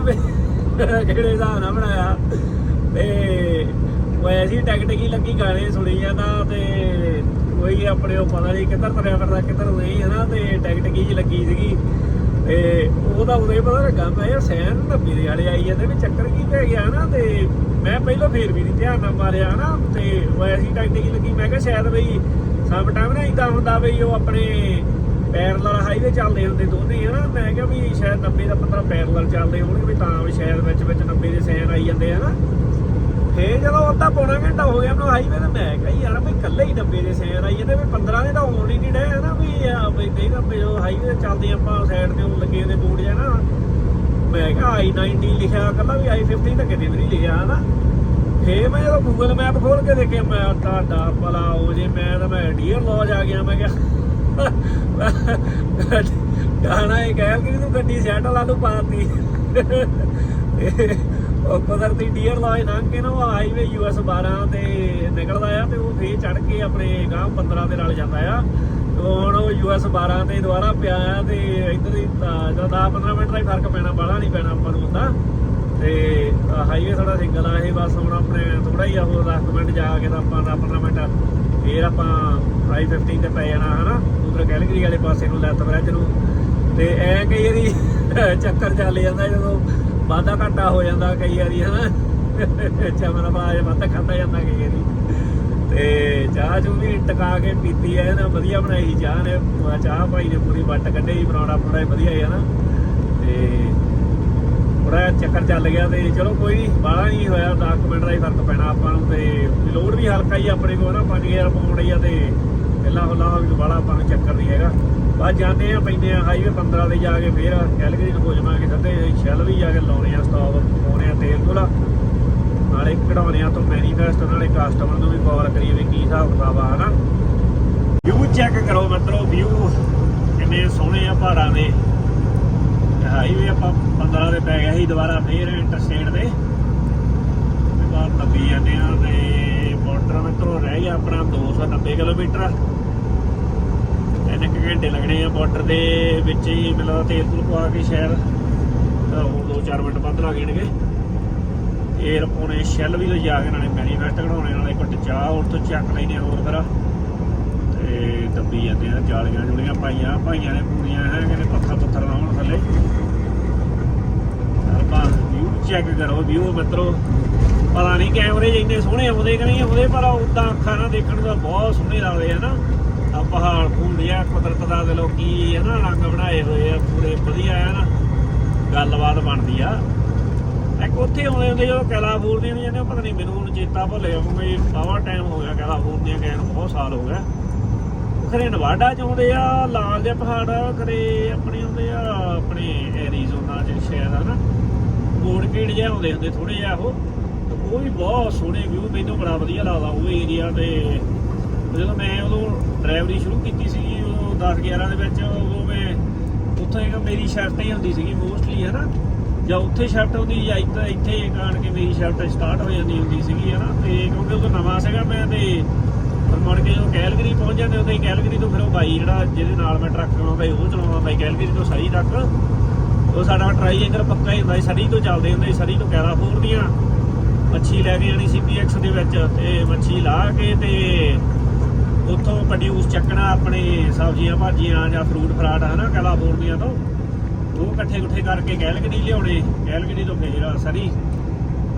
ਕਿਹੜੇ ਹਿਸਾਬ ਨਾਲ ਬਣਾਇਆ। ਤੇ ਉਹ ਐਸੀ ਟੈਕਟਿਕ ਹੀ ਲੱਗੀ ਗਾਣੇ ਸੁਣੀ ਜਾਂਦਾ ਤੇ ਕੋਈ ਆਪਣੇ ਉਹ ਪਤਾ ਨਹੀਂ ਕਿੱਧਰ ਤੁਰਿਆ ਫਿਰਦਾ, ਕਿੱਧਰ ਨਹੀਂ ਹੈ ਨਾ ਤੇ ਟੈਕਟਿਕ ਹੀ ਲੱਗੀ ਸੀਗੀ। ਤੇ ਉਹਦਾ ਉਦੋਂ ਪਤਾ ਲੱਗਾ, ਮੈਂ ਯਾਰ ਸੈਨ ਨੱਬੀ ਦੇ ਵਾਲੇ ਆਈ ਜਾਂਦੇ ਵੀ ਚੱਕਰ ਕੀ ਪੈ ਗਿਆ ਨਾ ਤੇ ਮੈਂ ਪਹਿਲਾਂ ਫੇਰ ਵੀ ਨਹੀਂ ਧਿਆਨ ਨਾਲ ਮਾਰਿਆ ਨਾ ਤੇ ਉਹ ਐਸੀ ਟੈਕਨੀਕ ਲੱਗੀ, ਮੈਂ ਕਿਹਾ ਸ਼ਾਇਦ ਬਈ ਸਮ ਟਾਈਮ ਨਾ ਇਦਾਂ ਹੁੰਦਾ ਬਈ ਉਹ ਆਪਣੇ ਪੈਰਲਲ ਹਾਈਵੇ ਚੱਲਦੇ ਹੁੰਦੇ ਦੋਨੇ, ਹਨਾ? ਮੈਂ ਕਿਹਾ ਵੀ ਸ਼ਾਇਦ 90 ਦਾ 15 ਪੈਰਲਲ ਚੱਲਦੇ ਹੋਣਗੇ ਵੀ ਤਾਂ ਵੀ ਸ਼ਾਇਦ ਵਿੱਚ ਵਿੱਚ 90 ਦੇ ਸੈਨ ਆਈ ਜਾਂਦੇ, ਹਨਾ? ਫੇਰ ਜਦੋਂ ਅੱਧਾ ਪੌਣਾ ਘੰਟਾ ਹੋ ਗਿਆ ਮੈਨੂੰ ਹਾਈਵੇ ਤੇ, ਮੈਂ ਕਿਹਾ ਯਾਰ ਵੀ ਇਕੱਲੇ ਹੀ 90 ਦੇ ਸੈਨ ਆਈ ਜਾਂਦੇ, ਵੀ 15 ਦੇ ਤਾਂ ਹੋਣ ਹੀ ਨਹੀਂ ਡੇ ਹਨਾ? ਵੀ ਬਈ ਨਹੀਂ ਨਾ ਜੋ ਹਾਈਵੇ ਤੇ ਚੱਲਦੇ ਆਪਾਂ ਸਾਈਡ ਤੇ ਉਹ ਲੱਗੇ ਦੇ ਬੋਰਡ ਜਾਂ ਨਾ। ਮੈਂ ਕਿਹਾ ਆਈ 90 ਲਿਖਿਆ, ਕੱਲਾ ਵੀ ਆਈ 50 ਤਾਂ ਕਿਤੇ ਵੀ ਨਹੀਂ ਲਿਖਿਆ, ਹਨਾ? ਫੇਰ ਮੈਂ ਜਦੋਂ ਗੂਗਲ ਮੈਪ ਖੋਲ ਕੇ ਦੇਖਿਆ, ਮੈਂ ਤੁਹਾਡਾ ਭਲਾ ਹੋ ਜੇ, ਮੈਂ ਤਾਂ ਮੈਂ ਡੀਅਰ ਲੌਜ ਆ ਗਿਆ, ਮੈਂ ਕਿਹਾ ਗਾਣਾ ਇਹ ਕਹਿ ਕਿ ਤੂੰ ਗੱਡੀ ਸੈਟ ਲਾ ਨੂੰ ਪਾਤੀ। ਉਹ ਕੁਦਰਤੀ ਡੀਅਰ ਲੌਜ ਲੰਘ ਕੇ ਨਾ ਉਹ ਹਾਈਵੇ ਯੂਐਸ 12 ਤੇ ਨਿਕਲਦਾ ਆ ਤੇ ਉਹ ਫੇਰ ਚੜ ਕੇ ਆਪਣੇ ਗਾਂ 15 ਦੇ ਨਾਲ ਜਾਂਦਾ ਆ। ਹੁਣ ਉਹ ਯੂਐਸ 12 ਤੇ ਦੁਬਾਰਾ ਪਿਆ ਆ ਤੇ ਇੱਧਰ ਹੀ ਜਦੋਂ 10 15 ਮਿੰਟ ਦਾ ਹੀ ਫ਼ਰਕ ਪੈਣਾ, ਬਾਹਲਾ ਨਹੀਂ ਪੈਣਾ ਆਪਾਂ ਨੂੰ ਹੁੰਦਾ। ਤੇ ਹਾਈਵੇ ਥੋੜਾ ਸਿੰਗਲ ਆ, ਇਹ ਬਸ ਹੁਣ ਆਪਣੇ ਥੋੜਾ ਹੀ ਆ, ਉਹ 10 ਮਿੰਟ ਜਾ ਕੇ ਤਾਂ ਆਪਾਂ 10 15 ਮਿੰਟ ਫੇਰ ਆਪਾਂ ਆਈ 15 ਤੇ ਪੈ ਜਾਣਾ, ਹਨਾ। ਉਧਰ ਕੈਲਗਰੀ ਵਾਲੇ ਪਾਸੇ ਨੂੰ ਲੈਤ ਬ੍ਰਿਜ ਨੂੰ। ਤੇ ਐ ਕਈ ਵਾਰੀ ਚੱਕਰ ਚੱਲ ਜਾਂਦਾ ਜਦੋਂ ਵਾਧਾ ਘਾਟਾ ਹੋ ਜਾਂਦਾ ਕਈ ਵਾਰੀ, ਹਨਾ? ਚਮਨ ਬਾਜ ਵਾਧਾ ਖਾਂਦਾ ਜਾਂਦਾ ਕਈ ਵਾਰੀ। ਤੇ ਚਾਹ ਚੂ ਵੀ ਟਕਾ ਕੇ ਪੀਤੀ ਐ ਨਾ ਵਧੀਆ ਬਣਾਈ ਚਾਹ ਨੇ। ਚਾਹ ਭਾਈ ਨੇ ਪੂਰੀ ਵੱਟ ਕੱਢੀ ਬਣਾਉਣਾ ਪੂਰਾ ਵਧੀਆ ਹੈ ਨਾ ਤੇ ਥੋੜਾ ਚੱਕਰ ਚੱਲ ਗਿਆ ਤੇ ਚਲੋ ਕੋਈ ਨਹੀਂ ਬਾਹਲਾ ਨਹੀਂ ਹੋਇਆ 10 ਮਿੰਟ ਦਾ ਹੀ ਫ਼ਰਕ ਪੈਣਾ ਆਪਾਂ ਨੂੰ ਤੇ ਲੋਡ ਵੀ ਹਲਕਾ ਹੀ ਆਪਣੇ ਕੋਲ ਨਾ 5000 ਪਾਉਂਡ ਆ ਤੇ ਪਹਿਲਾਂ ਹੁਲਾ ਵੀ ਬਾਹਲਾ ਆਪਾਂ ਨੂੰ ਚੱਕਰ ਨਹੀਂ ਹੈਗਾ। ਬਸ ਜਾਂਦੇ ਆ, ਪੈਂਦੇ ਆ ਹਾਈਵੇ 15 ਤੇ ਜਾ ਕੇ ਫੇਰ ਕੈਲਗਰੀ ਨੂੰ ਹੋ ਜਾਵਾਂਗੇ, ਸਿੱਧੇ ਸ਼ੈਲ ਵੀ ਜਾ ਕੇ ਲਾਉਣੇ ਆ ਸਟਾਪ ਪਾਉਣੇ ਆ ਤੇਲ ਕੋਲਾ ਨਾਲੇ ਕਢਾਉਣੇ ਆ ਤੋਂ ਮੈਨੀਫੈਸਟ ਨਾਲੇ ਕਸਟਮਰ ਨੂੰ ਵੀ ਕਾਲ ਕਰੀਏ ਵੀ ਕੀ ਹਿਸਾਬ ਕਿਤਾਬ ਆ, ਹਨਾ। ਵਿਊ ਚੈੱਕ ਕਰੋ ਮਿੱਤਰੋ ਵਿਊ ਕਿੰਨੇ ਸੋਹਣੇ ਆ ਪਹਾੜਾਂ ਦੇ। ਹਾਈਵੇ ਆਪਾਂ 15 ਦੇ ਪੈ ਗਿਆ ਸੀ, ਦੁਬਾਰਾ ਫੇਰ ਇੰਟਰਸਟੇਟ ਦੇ ਤੇ ਬਾਅਦ ਲੱਗੀ ਜਾਂਦੇ ਆ ਤੇ ਬਾਰਡਰ ਮਿੱਤਰੋ, ਰਹਿ ਗਿਆ ਆਪਣਾ 290 ਕਿਲੋਮੀਟਰ। ਤਿੰਨ ਕੁ ਘੰਟੇ ਲੱਗਣੇ ਆ ਬਾਰਡਰ ਦੇ ਵਿੱਚ ਹੀ ਮਿਲਦਾ ਤੇਲ ਤੂਲ ਪਾ ਕੇ ਸ਼ਹਿਰ। ਤਾਂ ਹੋਰ 2-4 ਮਿੰਟ ਵੱਧ ਲੱਗ ਜਾਣਗੇ। ਏਅਰ ਪਾਉਣੇ ਸ਼ੈਲ ਵੀ ਲਿਜਾ ਕੇ ਨਾਲੇ ਮੈਨੀਫੈਸਟ ਕਢਾਉਣੇ, ਨਾਲੇ ਕੁੱਟ ਚਾਹ ਹੋਰ ਤੋਂ ਚੱਕ ਲੈਨੇ ਆ ਹੋਰ ਫਿਰ ਤੇ ਦੱਬੀ ਜਾਂਦੇ ਆ, ਜਾਲੀਆਂ ਜੁਲੀਆਂ ਪਾਈਆਂ, ਭਾਈਆਂ ਨੇ ਪੂਰੀਆਂ ਹੈ, ਕਹਿੰਦੇ ਪੱਥਰ ਪੱਥਰ ਲਾਉਣ ਥੱਲੇ। ਆਪਾਂ ਵਿਊ ਚੈੱਕ ਕਰੋ ਵਿਊ ਮਿੱਤਰੋ। ਪਤਾ ਨਹੀਂ ਕੈਮਰੇ ਇੰਨੇ ਸੋਹਣੇ ਆਉਂਦੇ ਕਿ ਨਹੀਂ ਆਉਂਦੇ, ਪਰ ਉਦਾਂ ਅੱਖਾਂ ਨਾਲ ਦੇਖਣ ਦਾ ਬਹੁਤ ਸੋਹਣੇ ਲੱਗਦੇ ਆ ਨਾ। ਪਹਾੜ ਪਹਾੜ ਆ, ਕੁਦਰਤ ਦਾ ਦੇ ਲੋਕੀ ਹੈ ਨਾ ਰੰਗ ਬਣਾਏ ਹੋਏ ਆ, ਪੂਰੇ ਵਧੀਆ ਆ ਨਾ। ਗੱਲਬਾਤ ਬਣਦੀ ਆ। ਇੱਕ ਉੱਥੇ ਆਉਂਦੇ ਹੁੰਦੇ ਜਦੋਂ ਕੈਲਾਫੋਰਨੀਆ ਨਹੀਂ ਜਾਂਦੇ ਪਤਾ ਨਹੀਂ ਮੈਨੂੰ ਹੁਣ ਚੇਤਾ ਭੁੱਲ ਗਿਆ, ਕਿਉਂਕਿ ਬਾਵਾ ਟਾਈਮ ਹੋ ਗਿਆ ਕੈਲਾਫੋਰਨੀਆ ਗਏ ਨੂੰ ਬਹੁਤ ਸਾਲ ਹੋ ਗਿਆ। ਖਰੇ ਨਵਾਡਾ ਚ ਆਉਂਦੇ ਆ, ਲਾਲ ਦੇ ਪਹਾੜ ਖਰੇ ਆਪਣੇ ਆਉਂਦੇ ਆ, ਆਪਣੇ ਐਰੀਜ਼ੋਨਾ ਚ ਸ਼ਾਇਦ ਨਾ। ਬੋਰਡਕੇਡ ਜਿਹਾ ਆਉਂਦੇ ਹੁੰਦੇ ਥੋੜੇ ਜਿਹਾ ਉਹ। ਤੇ ਉਹ ਵੀ ਬਹੁਤ ਸੋਹਣੇ ਵਿਊ ਮੈਨੂੰ ਬੜਾ ਵਧੀਆ ਲੱਗਦਾ ਉਹ ਏਰੀਆ ਤੇ। ਜਦੋਂ ਮੈਂ ਉਦੋਂ ਡਰਾਈਵਰੀ ਸ਼ੁਰੂ ਕੀਤੀ ਸੀ ਉਦੋਂ 10 11 ਦੇ ਵਿੱਚ, ਉਦੋਂ ਮੈਂ ਉੱਥੇ ਇੱਕ ਮੇਰੀ ਸ਼ਿਫਟ ਹੀ ਹੁੰਦੀ ਸੀਗੀ ਮੋਸਟਲੀ ਹੈ ਨਾ ਜਾਂ ਉੱਥੇ ਸ਼ਰਟ ਹੁੰਦੀ ਜਾਂ ਇੱਥੇ ਇੱਥੇ ਆਣ ਕੇ ਮੇਰੀ ਸ਼ਿਫਟ ਸਟਾਰਟ ਹੋ ਜਾਂਦੀ ਹੁੰਦੀ ਸੀਗੀ ਹੈ ਨਾ ਤੇ ਕਿਉਂਕਿ ਉਦੋਂ ਨਵਾਂ ਸੀਗਾ ਮੈਂ ਤੇ ਮੁੜ ਕੇ ਜਦੋਂ ਕੈਲਗਰੀ ਪਹੁੰਚ ਜਾਂਦੇ, ਉਦੋਂ ਹੀ ਕੈਲਗਰੀ ਤੋਂ ਫਿਰ ਉਹ ਬਾਈ ਜਿਹੜਾ ਜਿਹਦੇ ਨਾਲ ਮੈਂ ਟਰੱਕ ਚਲਾਉਂਦਾ ਉਹ ਚਲਾਉਂਦਾ ਬਾਈ, ਕੈਲਗਰੀ ਤੋਂ ਸਰੀ ਤੱਕ। ਉਹ ਸਾਡਾ ਟਰਾਈ ਇੰਜਨ ਪੱਕਾ ਹੀ ਹੁੰਦਾ ਸੀ ਸਰੀ ਤੋਂ ਚੱਲਦੇ ਹੁੰਦੇ ਸੀ ਸਰੀ ਤੋਂ ਕੈਰਾਫੋਰ ਦੀਆਂ ਮੱਛੀ ਲੈ ਕੇ ਜਾਣੀ ਸੀਪੀਐਕਸ ਦੇ ਵਿੱਚ, ਤੇ ਮੱਛੀ ਲਾ ਕੇ ਤੇ ਉੱਥੋਂ ਪ੍ਰੋਡਿਊਸ ਚੱਕਣਾ ਆਪਣੇ ਸਬਜ਼ੀਆਂ ਭਾਜੀਆਂ ਜਾਂ ਫਰੂਟ ਫਰਾਟ, ਹਨਾ ਕੈਲਾਫੋਰਨੀਆ ਤੋਂ। ਉਹ ਇਕੱਠੇ ਇਕੱਠੇ ਕਰਕੇ ਕੈਲਗਰੀ ਲਿਆਉਣੇ। ਕੈਲਗਰੀ ਤੋਂ ਫੇਰ ਸਰੀ।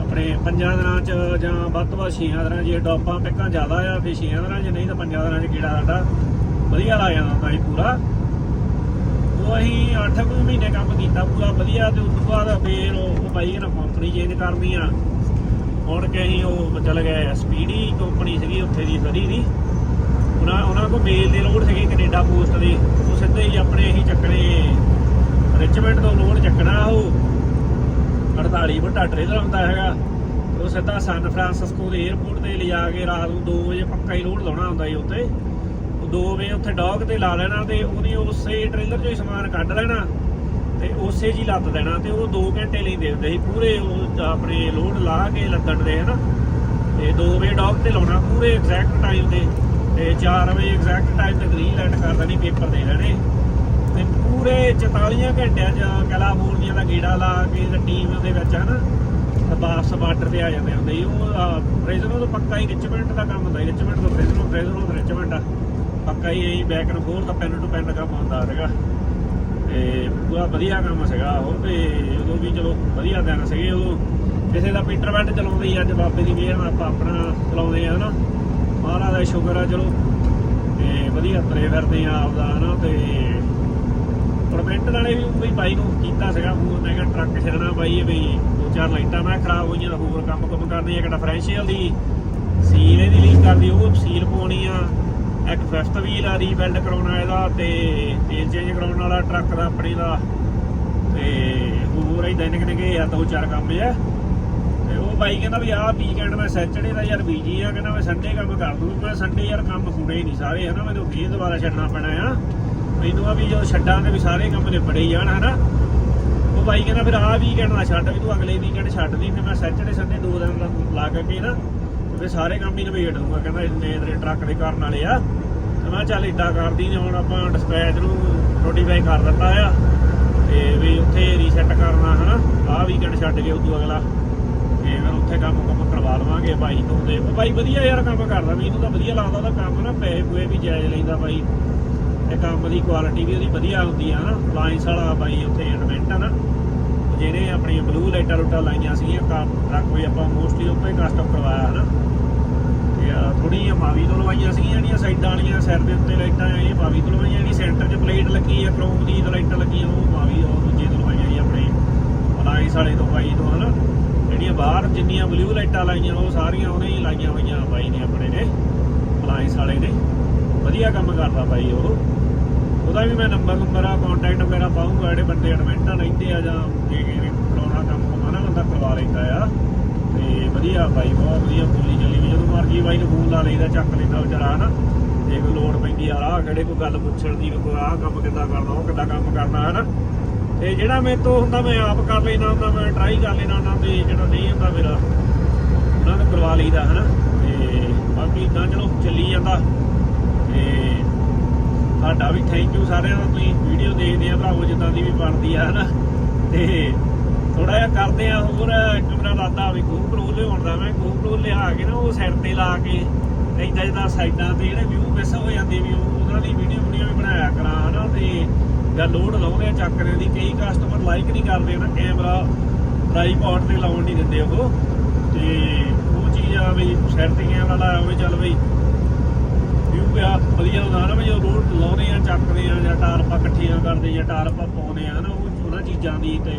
ਆਪਣੇ ਪੰਜਾਂ ਦਿਨਾਂ ਚ ਜਾਂ ਵੱਧ ਤੋਂ ਵੱਧ ਛੀਆਂ ਦਿਨਾਂ 'ਚ ਜੇ ਡੋਪਾਂ ਪਿੱਕਾਂ ਜ਼ਿਆਦਾ ਆ, ਫਿਰ ਛੀਆਂ ਦਿਨਾਂ 'ਚ ਨਹੀਂ ਤਾਂ ਪੰਜਾਂ ਦਿਨਾਂ 'ਚ ਕੀੜਾ ਸਾਡਾ ਵਧੀਆ ਲੱਗ ਜਾਂਦਾ ਹੁੰਦਾ ਸੀ ਪੂਰਾ। ਉਹ ਅਸੀਂ 8 ਕੁ ਮਹੀਨੇ ਕੰਮ ਕੀਤਾ ਪੂਰਾ ਵਧੀਆ ਤੇ ਉਸ ਤੋਂ ਬਾਅਦ ਫੇਰ ਉਹ ਉਹ ਬਾਈ ਨੇ ਕੰਪਨੀ ਚੇਂਜ ਕਰਨੀ ਆ। ਹੁਣ ਕਿ ਅਸੀਂ ਉਹ ਚੱਲ ਗਏ ਸਪੀਡੀ ਕੰਪਨੀ ਸੀਗੀ ਉੱਥੇ ਦੀ ਸਰੀ ਦੀ। ਉਹਨਾਂ ਉਹਨਾਂ ਕੋਲ ਮੇਲ ਦੀ ਲੋਡ ਸੀਗੇ ਕੈਨੇਡਾ ਪੋਸਟ ਦੀ। ਉਹ ਸਿੱਧੇ ਹੀ ਆਪਣੇ ਹੀ ਚੱਕਣੇ ਰਿਚਮੈਂਟ ਤੋਂ ਲੋਡ ਚੱਕਣਾ ਉਹ। 48 ਫੁੱਟਾ ਟ੍ਰੇਲਰ ਹੁੰਦਾ ਹੈਗਾ। ਉਹ ਸਿੱਧਾ ਸਨ ਫਰਾਂਸਿਸਕੋ ਦੇ 에ਅਰਪੋਰਟ ਤੇ ਲਿਜਾ ਕੇ ਰਾਤ ਨੂੰ 2 ਵਜੇ ਪੱਕਾ ਹੀ ਲੋਡ ਲਾਉਣਾ ਹੁੰਦਾ ਜੀ ਉੱਤੇ ਉਹ 2 ਵਜੇ ਉੱਥੇ ਡੌਕ ਤੇ ਲਾ ਲੈਣਾ ਤੇ ਉਹਨੇ ਉਸੇ ਟ੍ਰੇਲਰ ਚੋਂ ਹੀ ਸਮਾਨ ਕੱਢ ਲੈਣਾ ਤੇ ਉਸੇ 'ਚ ਹੀ ਲੱਦ ਦੇਣਾ ਤੇ ਉਹ 2 ਘੰਟੇ ਲਈ ਦੇ ਸੀ। ਪੂਰੇ ਉਹ ਆਪਣੇ ਲੋਡ ਲਾ ਕੇ ਲੱਦਣ ਦੇ ਹਨਾ। ਤੇ 2 ਵਜੇ ਡੌਕ ਤੇ ਲਾਉਣਾ ਪੂਰੇ ਐਗਜ਼ੈਕਟ ਟਾਈਮ ਤੇ। ਤੇ 4 ਵਜੇ ਐਗਜ਼ੈਕਟ ਟਾਈਮ ਤੇ ਗ੍ਰੀਨ ਲੈਂਡ ਕਰ ਦੇਣੀ ਪੇਪਰ ਦੇ ਲੈਣੇ। ਤੇ ਪੂਰੇ 44 ਘੰਟਿਆਂ ਚ ਕੈਲਾਫੋਰਨੀਆ ਦਾ ਗੇੜਾ ਲਾ ਕੇ ਤੇ ਟੀਮ ਦੇ ਵਿੱਚ ਹਨਾ, ਤੇ ਵਾਪਸ ਬਾਰਡਰ ਤੇ ਆ ਜਾਂਦੇ ਹੁੰਦੇ ਸੀ। ਉਹ ਫ੍ਰੇਜ਼ਨੋ ਤੋਂ ਪੱਕਾ ਹੀ ਰਿਚਮੈਂਟ ਦਾ ਕੰਮ ਹੁੰਦਾ ਸੀ। ਰਿਚਮੈਂਟ ਤੋਂ ਫ੍ਰੇਜ਼ਨੋ ਫ੍ਰੇਜ਼ਨੋ ਤੋਂ ਰਿਚਮੈਂਟ ਪੱਕਾ ਹੀ ਇਹ back and forth pan to pan ਕੰਮ ਹੁੰਦਾ ਸੀਗਾ। ਤੇ ਪੂਰਾ ਵਧੀਆ ਕੰਮ ਸੀਗਾ ਉਹ ਤੇ ਉਦੋਂ ਵੀ ਚਲੋ ਵਧੀਆ ਦਿਨ ਸੀਗੇ ਉਦੋਂ ਕਿਸੇ ਦਾ ਪੀਟਰਵੈਂਟ ਚਲਾਉਂਦੇ ਹੀ ਅੱਜ ਬਾਬੇ ਦੀ ਮਿਹਰ ਨਾਲ ਆਪਾਂ ਆਪਣਾ ਚਲਾਉਂਦੇ ਆ ਹਨਾ। ਮਹਾਰਾਜ ਦਾ ਸ਼ੁਕਰ ਆ, ਚਲੋ। ਤੇ ਵਧੀਆ, ਤੁਰੇ ਫਿਰਦੇ ਆ ਆਪਦਾ, ਹਨਾ, ਤੇ ਪਰਮਿਟ ਨਾਲੇ ਵੀ ਬਈ ਬਾਈ ਨੂੰ ਕੀਤਾ ਸੀਗਾ ਫੋਨ ਮੈਂ ਕਿਹਾ ਟਰੱਕ ਛੱਡਣਾ ਬਾਈ ਇਹ ਵੀ ਦੋ ਚਾਰ ਲਾਈਟਾਂ, ਮੈਂ ਖਰਾਬ ਹੋਈਆਂ ਤਾਂ ਹੋਰ ਕੰਮ ਕੰਮ ਕਰਨੀ ਇੱਕ ਡਿਫਰੈਂਸ਼ੀਅਲ ਦੀ ਸੀਲ ਇਹਦੀ ਲੀਕ ਕਰਦੀ ਉਹ ਸੀਲ ਪਾਉਣੀ ਆ। ਇੱਕ ਫਿਫਥ ਵੀਲ ਆ ਰੀਬਿਲਡ ਕਰਾਉਣਾ ਇਹਦਾ ਤੇ ਤੇਲ ਚੇਂਜ ਕਰਾਉਣ ਵਾਲਾ ਟਰੱਕ ਦਾ, ਆਪਣੀ ਦਾ। ਤੇ ਹੋਰ ਇਦਾਂ ਨਿਕ ਕੇ ਆ, ਦੋ ਚਾਰ ਕੰਮ ਆ। ਬਾਈ ਕਹਿੰਦਾ ਵੀ ਆਹ ਵੀਕਐਂਡ ਮੈਂ ਸੈਚਰਡੇ ਦਾ ਯਾਰ ਬੀਜੀ ਆ, ਕਹਿੰਦਾ ਮੈਂ ਸੰਡੇ ਕੰਮ ਕਰ ਦੂੰ। ਮੈਂ ਸੰਡੇ ਯਾਰ ਕੰਮ ਹੋਣੇ ਹੀ ਨਹੀਂ ਸਾਰੇ, ਹਨਾ? ਮੈਨੂੰ ਫੇਰ ਦੁਬਾਰਾ ਛੱਡਣਾ ਪੈਣਾ ਆ। ਮੈਨੂੰ ਆ ਵੀ ਜਦੋਂ ਛੱਡਾਂ ਤੇ ਵੀ ਸਾਰੇ ਕੰਮ ਨਿਬੜੇ ਹੀ ਜਾਣ, ਹਨਾ? ਉਹ ਬਾਈ ਕਹਿੰਦਾ ਫਿਰ ਆਹ ਵੀਕਐਂਡ ਨਾ ਛੱਡ, ਵੀ ਤੂੰ ਅਗਲੇ ਵੀਕਐਂਡ ਛੱਡ ਦੀ, ਫਿਰ ਮੈਂ ਸੈਚਰਡੇ ਸੰਡੇ ਦੋ ਦਿਨ ਲਾ- ਲਾ ਕੇ ਨਾ, ਤੇ ਫਿਰ ਸਾਰੇ ਕੰਮ ਹੀ ਨਿਬੇੜ ਦੂੰਗਾ ਕਹਿੰਦਾ ਇੰਨੇ ਤੇਰੇ ਟਰੱਕ ਦੇ ਕਰਨ ਵਾਲੇ ਆ। ਤੇ ਮੈਂ ਕਿਹਾ ਚੱਲ ਏਦਾਂ ਕਰਦੀ ਨੇ, ਹੁਣ ਆਪਾਂ ਡਿਸਪੈਚ ਨੂੰ ਨੋਟੀਫਾਈ ਕਰ ਦਿੱਤਾ ਆ, ਤੇ ਵੀ ਉੱਥੇ ਰੀਸੈਟ ਕਰਨਾ, ਹਨਾ? ਆਹ ਵੀਕਐਂਡ ਛੱਡ ਕੇ ਉਦੋਂ ਅਗਲਾ। ਤੇ ਫਿਰ ਉੱਥੇ ਕੰਮ ਕੰਮ ਕਰਵਾ ਲਵਾਂਗੇ ਬਾਈ ਤੋਂ ਤੇ ਉਹ ਬਾਈ ਵਧੀਆ ਯਾਰ ਕੰਮ ਕਰਦਾ ਵੀ ਇਹਨੂੰ ਤਾਂ ਵਧੀਆ ਲੱਗਦਾ ਉਹਦਾ ਕੰਮ ਨਾ, ਪੈਸੇ ਪੂਏ ਵੀ ਜਾਇਜ਼ ਲੈਂਦਾ ਬਾਈ। ਤੇ ਕੰਮ ਦੀ ਕੁਆਲਿਟੀ ਵੀ ਉਹਦੀ ਵਧੀਆ ਹੁੰਦੀ ਆ ਨਾ ਲਾਈਨਸ ਵਾਲਾ ਬਾਈ ਉੱਥੇ ਇਨਵੈਂਟ ਆ ਨਾ। ਜਿਹਨੇ ਆਪਣੀਆਂ ਬਲੂ ਲਾਈਟਾਂ ਲੁੱਟਾਂ ਲਾਈਆਂ ਸੀਗੀਆਂ ਕਾਰ ਟਰੱਕ ਕੋਈ ਆਪਾਂ ਮੋਸਟਲੀ ਉੱਪਰ ਕਸਟਮ ਕਰਵਾਇਆ ਹਨਾ। ਤੇ ਥੋੜੀ ਮਾਵੀ ਤੋਂ ਲਵਾਈਆਂ ਸੀਗੀਆਂ ਜਿਹੜੀਆਂ ਸਾਈਡਾਂ ਵਾਲੀਆਂ, ਸਿਰ ਦੇ ਉੱਤੇ ਲਾਈਟਾਂ ਆ ਇਹ ਮਾਵੀ ਤੋਂ ਲਵਾਈਆਂ, ਜਿਹੜੀ ਸੈਂਟਰ 'ਚ ਪਲੇਟ ਲੱਗੀ ਆ ਕ੍ਰੋਮ ਦੀ ਲਾਈਟਾਂ ਲੱਗੀਆਂ, ਉਹ ਮਾਵੀ ਉਹ ਦੂਜੇ ਤੋਂ ਲਵਾਈਆਂ ਜੀ ਆਪਣੇ ਅਲਾਈਸ ਵਾਲੇ ਤੋਂ, ਬਾਈ ਤੋਂ ਹਨਾ। ਜਿਹੜੀਆਂ ਬਾਹਰ ਜਿੰਨੀਆਂ ਬਲੂ ਲਾਈਟਾਂ ਲਾਈਆਂ, ਉਹ ਸਾਰੀਆਂ ਉਹਨੇ ਹੀ ਲਾਈਆਂ ਹੋਈਆਂ ਬਾਈ ਨੇ ਆਪਣੇ ਨੇ ਅਲਾਈਸ ਵਾਲੇ ਨੇ। ਵਧੀਆ ਕੰਮ ਕਰਦਾ ਬਾਈ ਉਹ। ਉਹਦਾ ਵੀ ਮੈਂ ਨੰਬਰ ਨੰਬਰ ਆ ਕੰਟੈਕਟ ਵਗੈਰਾ ਪਾਉਂਗਾ ਜਿਹੜੇ ਬੰਦੇ ਐਡਮਿਟਾਂ ਲੈਂਦੇ ਆ ਜਾਂ ਜੇ ਕਿਸੇ ਕਰਾਉਣਾ ਕੰਮ ਕੁਮ ਹਨਾ ਬੰਦਾ ਕਰਵਾ ਲੈਂਦਾ ਆ। ਤੇ ਵਧੀਆ ਬਾਈ, ਬਹੁਤ ਵਧੀਆ ਬੋਲੀ ਚੱਲੀ ਵੀ, ਜਦੋਂ ਮਰਜ਼ੀ ਬਾਈ ਨੂੰ ਫੋਨ ਲਾ ਲਈਦਾ ਚੱਕ ਲੈਂਦਾ ਵਿਚਾਰਾ, ਹਨਾ। ਜੇ ਕੋਈ ਲੋੜ ਪੈਂਦੀ ਆ, ਆਹ ਕਿਹੜੇ ਕੋਈ ਗੱਲ ਪੁੱਛਣ ਦੀ, ਕੋਈ ਆਹ ਕੰਮ ਕਿੱਦਾਂ ਕਰਨਾ, ਉਹ ਕਿੱਦਾਂ ਕੰਮ ਕਰਨਾ, ਹਨਾ। ਤੇ ਜਿਹੜਾ ਮੇਰੇ ਤੋਂ ਹੁੰਦਾ ਮੈਂ ਆਪ ਕਰ ਲੈਣਾ ਹੁੰਦਾ, ਮੈਂ ਟਰਾਈ ਕਰ ਲੈਣਾ ਹੁੰਦਾ ਤੇ ਜਿਹੜਾ ਨਹੀਂ ਹੁੰਦਾ ਮੇਰਾ, ਉਹਨਾਂ ਨੂੰ ਕਰਵਾ ਲਈਦਾ, ਹਨਾ? ਤੇ ਬਾਕੀ ਇਦਾਂ ਚਲੋ, ਚੱਲੀ ਜਾਂਦਾ। ਤੇ ਤੁਹਾਡਾ ਵੀ ਥੈਂਕ ਯੂ ਸਾਰਿਆਂ ਦਾ, ਤੁਸੀਂ ਵੀਡੀਓ ਦੇਖਦੇ ਆ ਭਰਾਵੋ, ਜਿੱਦਾਂ ਦੀ ਵੀ ਬਣਦੀ ਆ, ਹਨਾ? ਤੇ ਥੋੜਾ ਜਿਹਾ ਕਰਦੇ ਆ ਹੋਰ, ਕਮਰਾ ਮੇਰਾ ਵੀ GoPro ਲਿਆਉਣ ਦਾ ਮੈਂ, GoPro ਲਿਆ ਕੇ ਨਾ ਉਹ ਸਾਈਡ ਤੇ ਲਾ ਕੇ, ਏਦਾਂ ਜਿੱਦਾਂ ਸਾਈਡਾਂ ਤੇ ਜਿਹੜੇ ਵਿਊ ਮਿਸ ਹੋ ਜਾਂਦੇ ਵੀ ਉਹਨਾਂ ਦੀ ਵੀਡੀਓ ਵੀਡੀਓ ਵੀ ਬਣਾਇਆ ਕਰਾਂ, ਹਨਾ? ਤੇ ਜਾਂ ਲੋਡ ਲਾਉਂਦੇ ਆ ਚੱਕਰੇ ਦੀ, ਕਈ ਕਸਟਮਰ ਲਾਈਕ ਨਹੀਂ ਕਰਦੇ ਨਾ ਕੈਮਰਾ ਟ੍ਰਾਈਪੋਡ ਤੇ ਲਾਉਣ ਨਹੀਂ ਦਿੰਦੇ ਉਹ। ਤੇ ਉਹ ਚੀਜ਼ ਆ ਵੀ ਸਾਈਡ ਤੇ ਕੈਮਰਾ ਲਾਇਆ ਹੋਵੇ ਚੱਲ ਬਈ ਵਿਊ ਆ, ਵਧੀਆ ਹੁੰਦਾ ਨਾ ਵੀ ਜਦੋਂ ਰੋਡ ਲਾਉਂਦੇ ਆ, ਚੱਕਦੇ ਆ, ਜਾਂ ਟਾਰਪਾਂ ਇਕੱਠੀਆਂ ਕਰਦੇ ਜਾਂ ਟਾਰਪਾਂ ਪਾਉਂਦੇ ਆ ਨਾ ਉਹ ਉਹਨਾਂ ਚੀਜ਼ਾਂ ਦੀ ਤੇ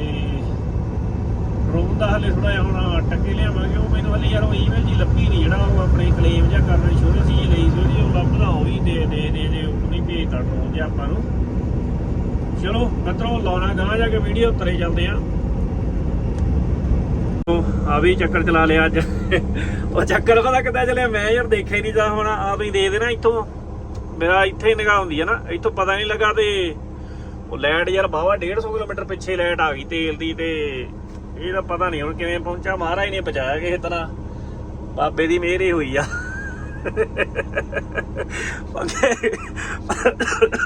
ਡਰੋਨ ਦਾ ਹਲੇ ਥੋੜਾ ਜਿਹਾ ਹੁਣ ਟੱਕੇ ਲਿਆਵਾਂਗੇ, ਉਹ ਮੈਨੂੰ ਹਲੇ ਯਾਰ ਉਹ ਈਮੇਲ ਜੀ ਲੱਭੀ ਨਹੀਂ, ਜਿਹੜਾ ਉਹ ਆਪਣੇ ਕਲੇਮ ਜਾਂ ਕਰਨਾ ਇੰਸ਼ੋਰੈਂਸ ਜੀ ਲਈ ਸੀ ਉਹਦੀ ਉਹ ਲੱਭਦਾ ਉਹ ਵੀ ਦੇ ਦੇ ਦੇ ਦੇ, ਉਹ ਨਹੀਂ ਭੇਜਦਾ ਡਰੋਨ ਜੇ ਆਪਾਂ ਨੂੰ। ਚਲੋ ਮਿੱਤਰੋ, ਲਾਉਣਾ ਗਾਂ ਜਾ ਕੇ ਵੀਡੀਓ ਉਤਰੇ ਚੱਲਦੇ ਆ। ਆ ਵੀ ਚੱਕਰ ਚਲਾ ਲਿਆ ਅੱਜ। ਉਹ ਚੱਕਰ ਪਤਾ ਕਿੱਦਾਂ ਚੱਲਿਆ? ਮੈਂ ਯਾਰ ਦੇਖਿਆ ਹੀ ਨਹੀਂ ਜਾ ਹੁਣ ਆ ਤੁਸੀਂ ਦੇ ਦੇਣਾ ਇੱਥੋਂ। ਮੇਰਾ ਇੱਥੇ ਹੀ ਨਿਗਾਹ ਹੁੰਦੀ ਹੈ ਨਾ, ਇੱਥੋਂ ਪਤਾ ਨਹੀਂ ਲੱਗਾ ਤੇ ਉਹ ਲਾਈਟ ਯਾਰ ਬਾਵਾ 150 ਕਿਲੋਮੀਟਰ ਪਿੱਛੇ ਲੈਟ ਆ ਗਈ ਤੇਲ ਦੀ ਤੇ ਇਹਦਾ ਪਤਾ ਨਹੀਂ ਹੁਣ ਕਿਵੇਂ ਪਹੁੰਚਾ। ਮਹਾਰਾਜ ਨੇ ਪਹੁੰਚਾਇਆ ਕਿਸੇ ਤਰ੍ਹਾਂ। ਬਾਬੇ ਦੀ ਮਿਹਰ ਹੀ ਹੋਈ ਆ।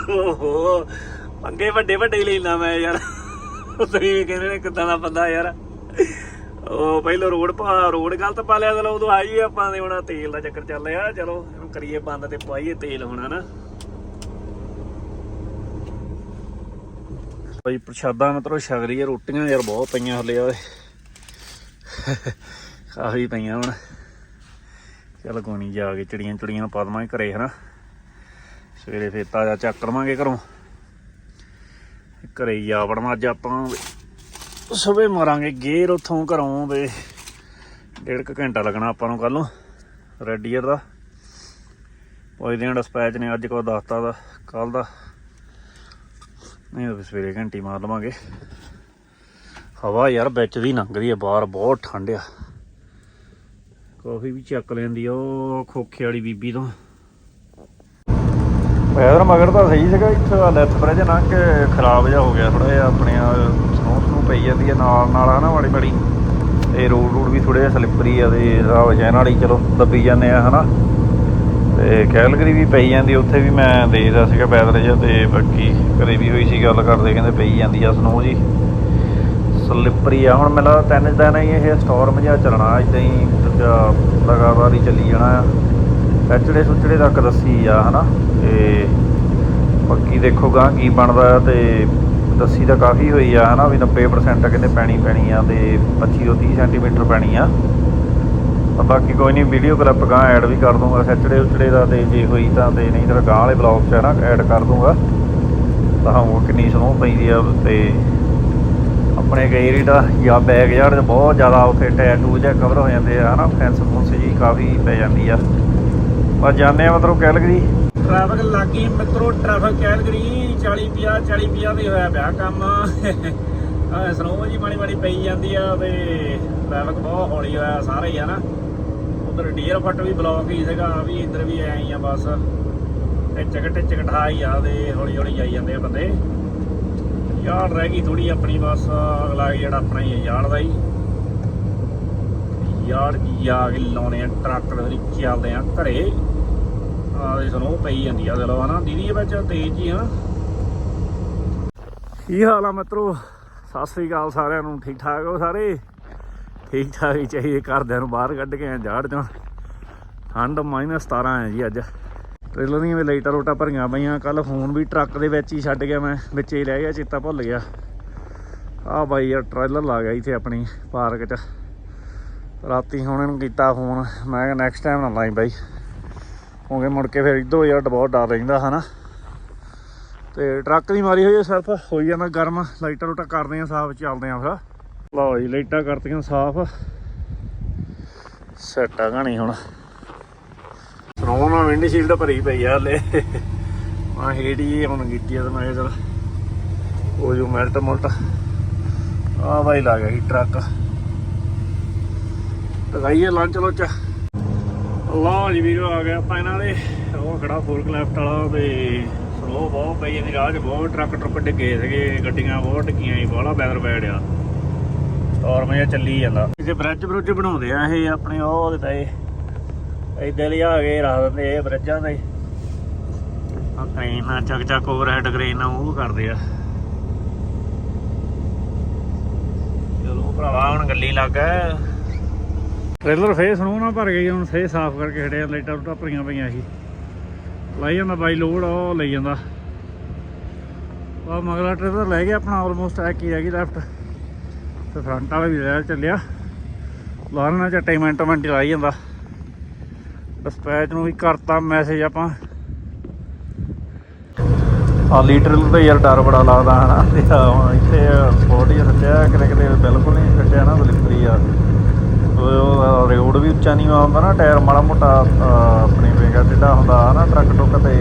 ਓਹੋ। ਪੰਗੇ ਵੱਡੇ ਵੱਡੇ ਹੀ ਲੈਂਦਾ ਮੈਂ ਯਾਰ। ਤੁਸੀਂ ਵੀ ਕਹਿੰਦੇ ਨੇ ਕਿਦਾਂ ਦਾ ਬੰਦਾ ਯਾਰ। ਉਹ ਪਹਿਲਾਂ ਰੋਡ ਪਾ, ਰੋਡ ਗਲਤ ਪਾ ਲਿਆ, ਚਲੋ ਉਦੋਂ ਆਈ ਆਪਾਂ ਦੇ, ਹੁਣ ਤੇਲ ਦਾ ਚੱਕਰ ਚੱਲ ਰਿਹਾ। ਚਲੋ ਇਹਨੂੰ ਕਰੀਏ ਬੰਦ ਤੇ ਪਾਈਏ ਤੇਲ ਹੁਣ, ਹਨਾ। ਭਾਈ ਪ੍ਰਸ਼ਾਦਾ ਮਤਲਬ ਛਕ ਰਹੀ ਹੈ ਰੋਟੀਆਂ ਯਾਰ ਬਹੁਤ ਪਈਆਂ ਹਲੇ, ਓਏ। ਕਾਫੀ ਪਈਆਂ ਹੁਣ। ਚੱਲ ਕੋਈ ਜਾ ਕੇ ਚਿੜੀਆਂ ਚੁੜੀਆਂ ਪਾ ਦਵਾਂਗੇ ਘਰੇ, ਹਨਾ। ਸਵੇਰੇ ਫੇਰ ਤਾਜ਼ਾ ਚੱਕ ਲਵਾਂਗੇ ਘਰੋਂ। ਘਰੇ ਹੀ ਆ ਵੜਨਾ, ਅੱਜ ਆਪਾਂ ਸਵੇ ਮਾਰਾਂਗੇ, ਗੇਰ ਉਥੋਂ ਘਰੋਂ ਵੇ ਡੇਢ ਕੁ ਘੰਟਾ ਲੱਗਣਾ ਆਪਾਂ ਨੂੰ ਕੱਲ ਨੂੰ, ਰੈਡੀਅਰ ਦਾ। ਪੁੱਛਦੇ ਹਾਂ ਡਿਸਪੈਚ ਨੇ, ਅੱਜ ਕੋ ਦੱਸਤਾ ਦਾ ਕੱਲ ਦਾ। ਨਹੀਂ ਤਾਂ ਸਵੇਰੇ ਘੰਟੀ ਮਾਰ ਲਵਾਂਗੇ। ਹਵਾ ਯਾਰ ਵਿੱਚ ਦੀ ਲੰਘਦੀ ਆ, ਬਾਹਰ ਬਹੁਤ ਠੰਡ ਆ। ਕਾਫੀ ਵੀ ਚੱਕ ਲੈਂਦੀ ਆ, ਉਹ ਖੋਖੇ ਵਾਲੀ ਬੀਬੀ ਤੋਂ। ਪੈਦਰ ਮਗਰ ਤਾਂ ਸਹੀ ਸੀਗਾ, ਇੱਥੇ ਲੈਫਟ ਬ੍ਰਿਜ ਨਾ ਕਿ ਖਰਾਬ ਜਿਹਾ ਹੋ ਗਿਆ ਥੋੜਾ ਜਿਹਾ ਆਪਣੇ ਸਨੋ ਸਨੋ ਪਈ ਜਾਂਦੀ ਆ ਨਾਲ ਨਾਲ ਹਨਾ ਮਾੜੀ ਮਾੜੀ। ਤੇ ਰੋਡ ਰੂਡ ਵੀ ਥੋੜੇ ਜਿਹਾ ਸਲਿੱਪਰੀ ਆ ਤੇ ਹਿਸਾਬ ਜੈ ਨਾਲ ਹੀ ਚਲੋ ਦੱਬੀ ਜਾਂਦੇ ਆ, ਹਨਾ। ਤੇ ਕੈਲਗਰੀ ਵੀ ਪਈ ਜਾਂਦੀ, ਉੱਥੇ ਵੀ ਮੈਂ ਦੇਖਦਾ ਸੀਗਾ ਪੈਦਲ ਜਿਹਾ ਤੇ ਬਾਕੀ ਘਰੇ ਵੀ ਹੋਈ ਸੀ ਗੱਲ ਕਰਦੇ ਕਹਿੰਦੇ ਪਈ ਜਾਂਦੀ ਆ ਸਨੋ ਜੀ। ਸਲਿੱਪਰੀ ਆ, ਹੁਣ ਮੈਨੂੰ ਲੱਗਦਾ ਤਿੰਨ ਦਿਨ ਹੀ ਇਹ ਸਟਾਰਮ ਜਿਹਾ ਚੱਲਣਾ ਇਦਾਂ ਹੀ ਦੂਜਾ ਲਗਾਤਾਰ ਹੀ ਚੱਲੀ ਜਾਣਾ ਆ ਸੈਚਰਡੇ ਸੁਚੜੇ ਤੱਕ ਦੱਸੀ ਆ, ਹਨਾ? ਤੇ ਬਾਕੀ ਦੇਖੋ ਗਾਂ ਕੀ ਬਣਦਾ ਆ ਤੇ ਦੱਸੀ ਤਾਂ ਕਾਫੀ ਹੋਈ ਆ, ਹਨਾ? ਵੀ 90% ਕਹਿੰਦੇ ਪੈਣੀ ਪੈਣੀ ਆ ਤੇ 25 ਤੋਂ 30 ਸੈਂਟੀਮੀਟਰ ਪੈਣੀ ਆ। ਬਾਕੀ ਕੋਈ ਨਹੀਂ ਵੀਡੀਓ ਕਲਿੱਪ ਗਾਂ ਐਡ ਵੀ ਕਰ ਦੂੰਗਾ। ਸੈਚਰਡੇ ਉਚੜੇ ਦਾ ਤੇ ਜੇ ਹੋਈ ਤਾਂ ਤੇ ਨਹੀਂ ਤਾਂ ਗਾਂ ਵਾਲੇ ਬਲੌਗ 'ਚ ਹੈ ਨਾ ਐਡ ਕਰ ਦੂੰਗਾ। ਤਾਂ ਹੁਣ ਕਿੰਨੀ ਸਨੋ ਪੈਂਦੀ ਆ ਤੇ ਆਪਣੇ ਕਈ ਦਾ ਜਾਂ ਬੈਕ ਯਾਰਡ 'ਚ ਬਹੁਤ ਜ਼ਿਆਦਾ ਉੱਥੇ ਟੈਟੂ ਜਿਹਾ ਕਵਰ ਹੋ ਜਾਂਦੇ ਆ, ਹਨਾ? ਫੈਂਸ ਫੂੰਸ ਜੀ ਕਾਫੀ ਪੈ ਜਾਂਦੀ ਆ। ਪਰ ਜਾਂਦੇ ਆ ਮਤਲਬ ਕੈਲਗਰੀ। ਟ੍ਰੈਫਿਕ ਲੱਗੀ ਮਿੱਤਰੋ ਟ੍ਰੈਫਿਕ ਕੈਲਗਰੀ 40 50 40 50 ਦੇ ਹੋਇਆ ਪਿਆ ਕੰਮ। ਸਨੋ ਜੀ ਮਾੜੀ ਮਾੜੀ ਪਈ ਜਾਂਦੀ ਆ ਤੇ ਟ੍ਰੈਫਿਕ ਬਹੁਤ ਹੌਲੀ ਹੋਇਆ ਸਾਰੇ ਹੀ ਆ ਨਾ ਉਧਰ ਡੀਅਰ ਫੱਟ ਵੀ ਬਲੌਕ ਹੀ ਸੀਗਾ ਵੀ ਇੱਧਰ ਵੀ ਐ ਹੀ ਆ ਬਸ। ਤੇ ਚਕਟ ਚਕਟਾ ਹੀ ਆ ਤੇ ਹੌਲੀ ਹੌਲੀ ਜਾਈ ਜਾਂਦੇ ਆ ਬੰਦੇ। ਯਾਰ ਰਹਿ ਗਈ ਥੋੜੀ ਆਪਣੀ ਬਸ, ਅਗਲਾ ਜਿਹੜਾ ਆਪਣਾ ਹੀ ਹੈ ਯਾਰ ਦਾ ਹੀ। ਯਾਰ ਜਾ ਕੇ ਲਾਉਣੇ ਆ, ਟਰੱਕ ਦੇ ਵਿੱਚ ਚੱਲਦੇ ਆ ਘਰੇ। ਆ ਦੇ ਸੁਣੋ, ਪਈ ਜਾਂਦੀ ਆ ਚਲੋ, ਹਨਾ? ਦੀਦੀ ਇਹ ਵਿੱਚ ਤੇਜ਼ ਹੀ ਹਨਾ ਕੀ ਹਾਲ ਆ ਮਿੱਤਰੋ? ਸਤਿ ਸ੍ਰੀ ਅਕਾਲ ਸਾਰਿਆਂ ਨੂੰ। ਠੀਕ ਠਾਕ ਹੋ ਸਾਰੇ? ਠੀਕ ਠਾਕ ਹੀ ਚਾਹੀਏ ਘਰਦਿਆਂ ਨੂੰ ਬਾਹਰ ਕੱਢ ਕੇ ਆ ਜਾੜ ਚੋਂ। ਠੰਡ ਮਾਈਨਸ 17 ਹੈ ਜੀ ਅੱਜ। ਟ੍ਰੇਲਰ ਦੀਆਂ ਵੀ ਲਾਈਟਾਂ ਰੋਟਾਂ ਭਰੀਆਂ ਪਈਆਂ। ਕੱਲ ਫੋਨ ਵੀ ਟਰੱਕ ਦੇ ਵਿੱਚ ਹੀ ਛੱਡ ਗਿਆ ਮੈਂ, ਵਿੱਚ ਹੀ ਰਹਿ ਗਿਆ, ਚੇਤਾ ਭੁੱਲ ਗਿਆ। ਆ ਬਾਈ ਯਾਰ ਟ੍ਰੇਲਰ ਲਾ ਗਿਆ ਇੱਥੇ ਆਪਣੀ ਪਾਰਕ 'ਚ। ਰਾਤੀ ਹੁਣ ਇਹਨੂੰ ਕੀਤਾ ਫੋਨ। ਮੈਂ ਕਿਹਾ ਨੈਕਸਟ ਟਾਈਮ ਨਾ ਲਾਈ ਬਾਈ। ਕਿਉਂਕਿ ਮੁੜ ਕੇ ਫਿਰ ਇਦੋਂ ਯਾਰ ਬਹੁਤ ਡਰ ਰਹਿੰਦਾ, ਹਨਾ? ਤੇ ਟਰੱਕ ਦੀ ਮਾਰੀ ਹੋਈ ਹੈ ਸਿਰਫ ਹੋਈ ਜਾਂਦਾ ਗਰਮ। ਲਾਈਟਾਂ ਰੋਟਾਂ ਕਰਦੇ ਆ, ਸਾਫ਼ ਚੱਲਦੇ ਆ ਫਿਰ। ਲਓ ਜੀ, ਲਾਈਟਾਂ ਕਰਤੀਆਂ ਸਾਫ਼। ਸੈੱਟ ਆ ਗਾਣੀ ਹੁਣ। ਸਨੋ ਨਾਲ ਵਿੰਡਸ਼ੀਲਡ ਭਰੀ ਪਈ ਆ ਹਲੇ। ਮੈਂ ਹੇੜੀ ਹੁਣ ਕੀਤੀ ਆ ਤੇ ਮੈਂ ਚਲ ਉਹ ਜੋ ਮੈਲਟ ਮੁਲਟ ਆ ਬਾਈ ਲਾ ਗਿਆ ਸੀ ਟਰੱਕ। ਲਗਾਈਏ ਲੰਚ ਲੋਚ। ਲਓ ਜੀ ਵੀਰੋ, ਆ ਗਿਆ ਆਪਾਂ ਇਹਨਾਂ ਦੇ ਉਹ ਖੜਾ ਫੋਰਕ ਲੈਫਟ ਵਾਲਾ ਤੇ ਸਲੋ ਬਹੁਤ ਪਈ ਜਾਂਦੀ। ਰਾਹ 'ਚ ਬਹੁਤ ਟਰੱਕ ਟਰੁੱਕ ਡਿੱਗੇ ਸੀਗੇ। ਗੱਡੀਆਂ ਬਹੁਤ ਡਿੱਗੀਆਂ ਸੀ, ਬਾਹਲਾ ਬੈਦਰ ਬੈੜਿਆ ਸਟਾਰਮ ਜਿਹਾ ਚੱਲੀ ਜਾਂਦਾ। ਇਸੇ ਬ੍ਰਿਜ ਬਰੁੱਜ ਬਣਾਉਂਦੇ ਆ ਇਹ ਆਪਣੇ, ਉਹ ਉਹਦੇ ਤੇ ਇਦਾਂ ਲਿਆ ਕੇ ਰੱਖ ਦਿੰਦੇ ਇਹ ਬ੍ਰਿਜਾਂ ਦੇ ਆ ਕ੍ਰੇਨ ਚੱਕ ਚੱਕ ਓਵਰਹੈਡ ਕ੍ਰੇਨ ਉਹ ਕਰਦੇ ਆ। ਚਲੋ ਭਰਾਵਾ, ਹੁਣ ਗੱਲੀ ਲੱਗ ਟ੍ਰੇਲਰ ਫੇਰ ਸੁਣੋ ਨਾ, ਭਰ ਗਈ ਹੁਣ ਫੇਰ ਸਾਫ਼ ਕਰਕੇ ਖੜਿਆ, ਲਾਈਟਾਂ ਲੂਟਾਂ ਭਰੀਆਂ ਪਈਆਂ ਸੀ। ਲਾਈ ਜਾਂਦਾ ਬਾਈ ਲੋਡ ਉਹ ਲਈ ਜਾਂਦਾ। ਆ ਮਗਲਾ ਟ੍ਰੇਲਰ ਲੈ ਗਿਆ ਆਪਣਾ ਆਲਮੋਸਟ ਐ ਕੀ ਰਹਿ ਗਈ ਲੈਫਟ ਤੇ ਫਰੰਟ ਵਾਲਾ ਵੀ ਰਹਿ ਚੱਲਿਆ। ਲਾਰਨਾ ਚੱਟੇ ਮਿੰਟ ਮਿੰਟ ਲਾਈ ਜਾਂਦਾ। ਡਿਸਪੈਚ ਨੂੰ ਵੀ ਕਰਤਾ ਮੈਸੇਜ ਆਪਾਂ। ਆ ਲੀਟਰ ਦਾ ਯਾਰ ਡਰ ਬੜਾ ਲੱਗਦਾ ਹਨਾ। ਤੇ ਇੱਥੇ ਸਪੋਰਟ ਹੀ ਸੱਚਿਆ ਕਿਤੇ ਕਿਤੇ ਬਿਲਕੁਲ ਨਹੀਂ ਛੱਡਿਆ ਨਾ ਸਲਿੱਪਰੀ ਆ। ਰੋਡ ਵੀ ਉੱਚਾ ਨਹੀਂ ਆਉਂਦਾ ਨਾ ਟਾਇਰ ਮਾੜਾ ਮੋਟਾ ਅਹ, ਆਪਣੀ ਵੇਗਾ ਟੇਢਾ ਹੁੰਦਾ ਹਨਾ ਟਰੱਕ ਟੁੱਕ ਤੇ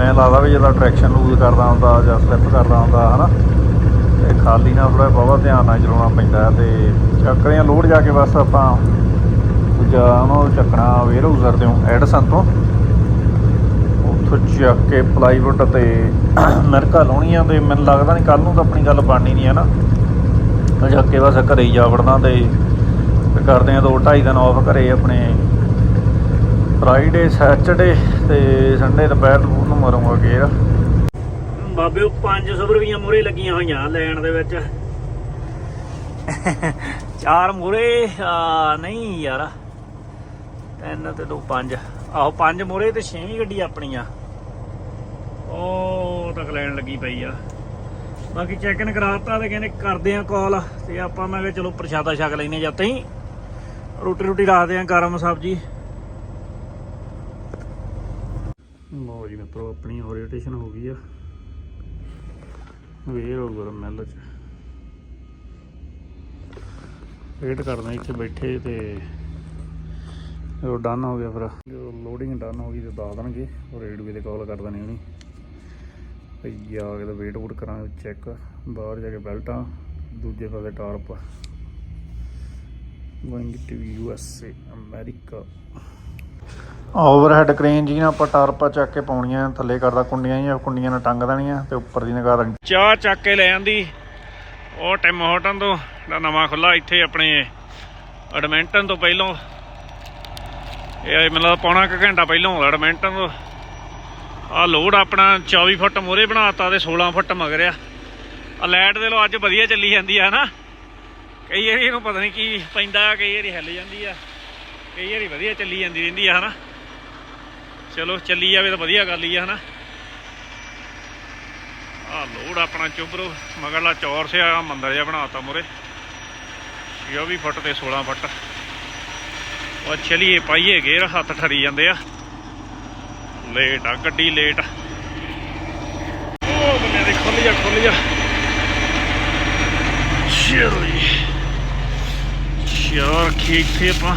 ਐਂ ਲੱਗਦਾ ਵੀ ਜਦੋਂ ਟਰੈਕਸ਼ਨ ਲੂਜ਼ ਕਰਦਾ ਹੁੰਦਾ ਜਾਂ ਸਲਿੱਪ ਕਰਦਾ ਹੁੰਦਾ ਹਨਾ। ਤੇ ਖਾਲੀ ਨਾਲ ਥੋੜਾ ਬਹੁਤ ਧਿਆਨ ਨਾਲ ਚਲਾਉਣਾ ਪੈਂਦਾ ਤੇ ਚੱਕਦੇ ਆ ਲੋਡ ਜਾ ਕੇ ਬਸ ਆਪਾਂ ਦੂਜਾ ਉਹਨੂੰ ਚੱਕਣਾ ਵੇਅਰ ਹਾਊਸਰ ਤੋਂ ਐਡਸਨ ਤੋਂ। ਉੱਥੋਂ ਚੱਕ ਕੇ ਪਲਾਈਵੁੱਡ ਤੇ ਲਾਉਣੀ ਆ ਤੇ ਮੈਨੂੰ ਲੱਗਦਾ ਨਹੀਂ ਕੱਲ ਨੂੰ ਤਾਂ ਆਪਣੀ ਗੱਲ ਬਣਨੀ ਨਹੀਂ ਹੈ ਨਾ। ਮੈਂ ਚੱਕ ਕੇ ਬਸ ਘਰੇ ਹੀ ਜਾ ਵੜਨਾ ਤੇ ਤੇ ਕਰਦੇ ਆ, ਦੋ ਢਾਈ ਦਿਨ ਆਫ ਘਰੇ ਆਪਣੇ। ਫਰਾਈਡੇ ਸੈਟਰਡੇ ਤੇ ਸੰਡੇ ਦੁਪਹਿਰ ਨੂੰ ਮਰੂੰਗਾ ਗੇਰ ਬਾਬੇ, ਉਹ 500 ਰੁਪਈਆ ਮੂਰੇ ਲੱਗੀਆਂ ਹੋਈਆਂ ਲੈਣ ਦੇ ਵਿੱਚ। ਚਾਰ ਮੂਰੇ ਨਹੀਂ ਯਾਰ। ਤਿੰਨ ਤੇ ਦੋ, ਪੰਜ। ਆਹੋ, ਪੰਜ ਮੂਰੇ ਤੇ ਛੇਵੀਂ ਗੱਡੀ ਆਪਣੀ ਆ ਉਹ ਤੱਕ ਲੈਣ ਲੱਗੀ ਪਈ ਆ। ਬਾਕੀ ਚੈੱਕ ਇਨ ਕਰਾਤਾ ਤੇ ਕਹਿੰਦੇ ਕਰਦੇ ਆ ਕਾਲ ਤੇ ਆਪਾਂ ਮੈਂ ਕਿਹਾ ਚਲੋ ਪ੍ਰਸ਼ਾਦਾ ਛਕ ਲੈਨੇ ਜਾਂ ਤਹੀਂ ਰੋਟੀ ਰੋਟੀ ਰੱਖਦੇ ਆ, ਗਰਮ ਸਬਜੀ। ਲੋ ਜੀ ਮਿੱਤਰੋ, ਆਪਣੀ ਓਰੀਐਂਟੇਸ਼ਨ ਹੋ ਗਈ ਆ। ਵੇਰ ਹੋ ਗਰਮ ਮੈਲ ਚ। ਵੇਟ ਕਰਦੇ ਇੱਥੇ ਬੈਠੇ ਤੇ ਉਹ ਡਨ ਹੋ ਗਿਆ ਫਿਰ। ਜਦੋਂ ਲੋਡਿੰਗ ਡਨ ਹੋ ਗਈ ਤੇ ਦੱਸ ਦੇਣਗੇ, ਉਹ ਰੇਡਵੇ ਤੇ ਕਾਲ ਕਰ ਦੇਣੀ ਉਹਨੇ ਭਈ ਆ ਕੇ ਤਾਂ ਵੇਟ ਵੂਟ ਕਰਾਂਗੇ ਚੈੱਕ ਬਾਹਰ ਜਾ ਕੇ ਬੈਲਟਾਂ, ਦੂਜੇ ਪਾਸੇ tarp. Going to U S A America overhead crane ਜੀ ਨਾਲ ਆਪਾਂ ਟਾਰਪਾ ਚੱਕ ਕੇ ਪਾਉਣੀਆਂ ਥੱਲੇ ਕਰਦਾ ਕੁੰਡੀਆਂ ਜਾਂ ਕੁੰਡੀਆਂ ਨਾਲ ਟੰਗ ਦੇਣੀਆਂ ਤੇ ਉੱਪਰ ਦੀ ਰੱਖਣੀ ਚਾਹ ਚੱਕ ਕੇ ਲੈ ਆਂਦੀ। ਉਹ ਟਿਮ ਹੋਟਨ ਤੋਂ ਦਾ ਨਵਾਂ ਖੁੱਲਾ ਇੱਥੇ ਆਪਣੇ ਐਡਮਿੰਟਨ ਤੋਂ ਪਹਿਲਾਂ। ਇਹ ਮੈਨੂੰ ਪੌਣਾ ਕੁ ਘੰਟਾ ਪਹਿਲਾਂ ਹੋਇਆ ਐਡਮਿੰਟਨ ਤੋਂ। ਆ ਲੋਡ ਆਪਣਾ 24 ਫੁੱਟ ਮੂਰੇ ਬਣਾਤਾ ਤੇ 16 ਫੁੱਟ ਮਗਰ ਆ। ਲਾਈਟ ਦੇ ਲੋ ਅੱਜ ਵਧੀਆ ਚੱਲੀ ਜਾਂਦੀ ਆ ਹਨਾ? ਕਈ ਵਾਰੀ ਇਹਨੂੰ ਪਤਾ ਨਹੀਂ ਕੀ ਪੈਂਦਾ, ਕਈ ਵਾਰੀ ਹਿੱਲ ਜਾਂਦੀ ਆ। ਕਈ ਵਾਰੀ ਵਧੀਆ ਚੱਲੀ ਜਾਂਦੀ ਰਹਿੰਦੀ ਆ, ਹਨਾ? ਚਲੋ, ਚੱਲੀ ਜਾਵੇ ਤਾਂ ਵਧੀਆ ਗੱਲ ਹੀ ਆ, ਹਨਾ? ਆ ਲੋੜ ਆਪਣਾ ਚੁਬਰੋ ਮਗਰਲਾ ਚੌਰ ਸਿਆ ਮੰਦਰ ਜਿਹਾ ਬਣਾਤਾ ਮੁਰੇ 24 ਫੁੱਟ ਤੇ 16 ਫੁੱਟ। ਉਹ ਚਲੀਏ ਪਾਈਏ, ਗੇਰ ਹੱਥ ਠਰੀ ਜਾਂਦੇ ਆ। ਲੇਟ ਆ, ਗੱਡੀ ਲੇਟ ਉਹ ਬੰਨੇ ਦੇ ਖੁੱਲ ਜਾ ਖੁੱਲ ਜਾ। ਚਲੀ ਚੋਰ ਕੀ ਇੱਥੇ ਆਪਾਂ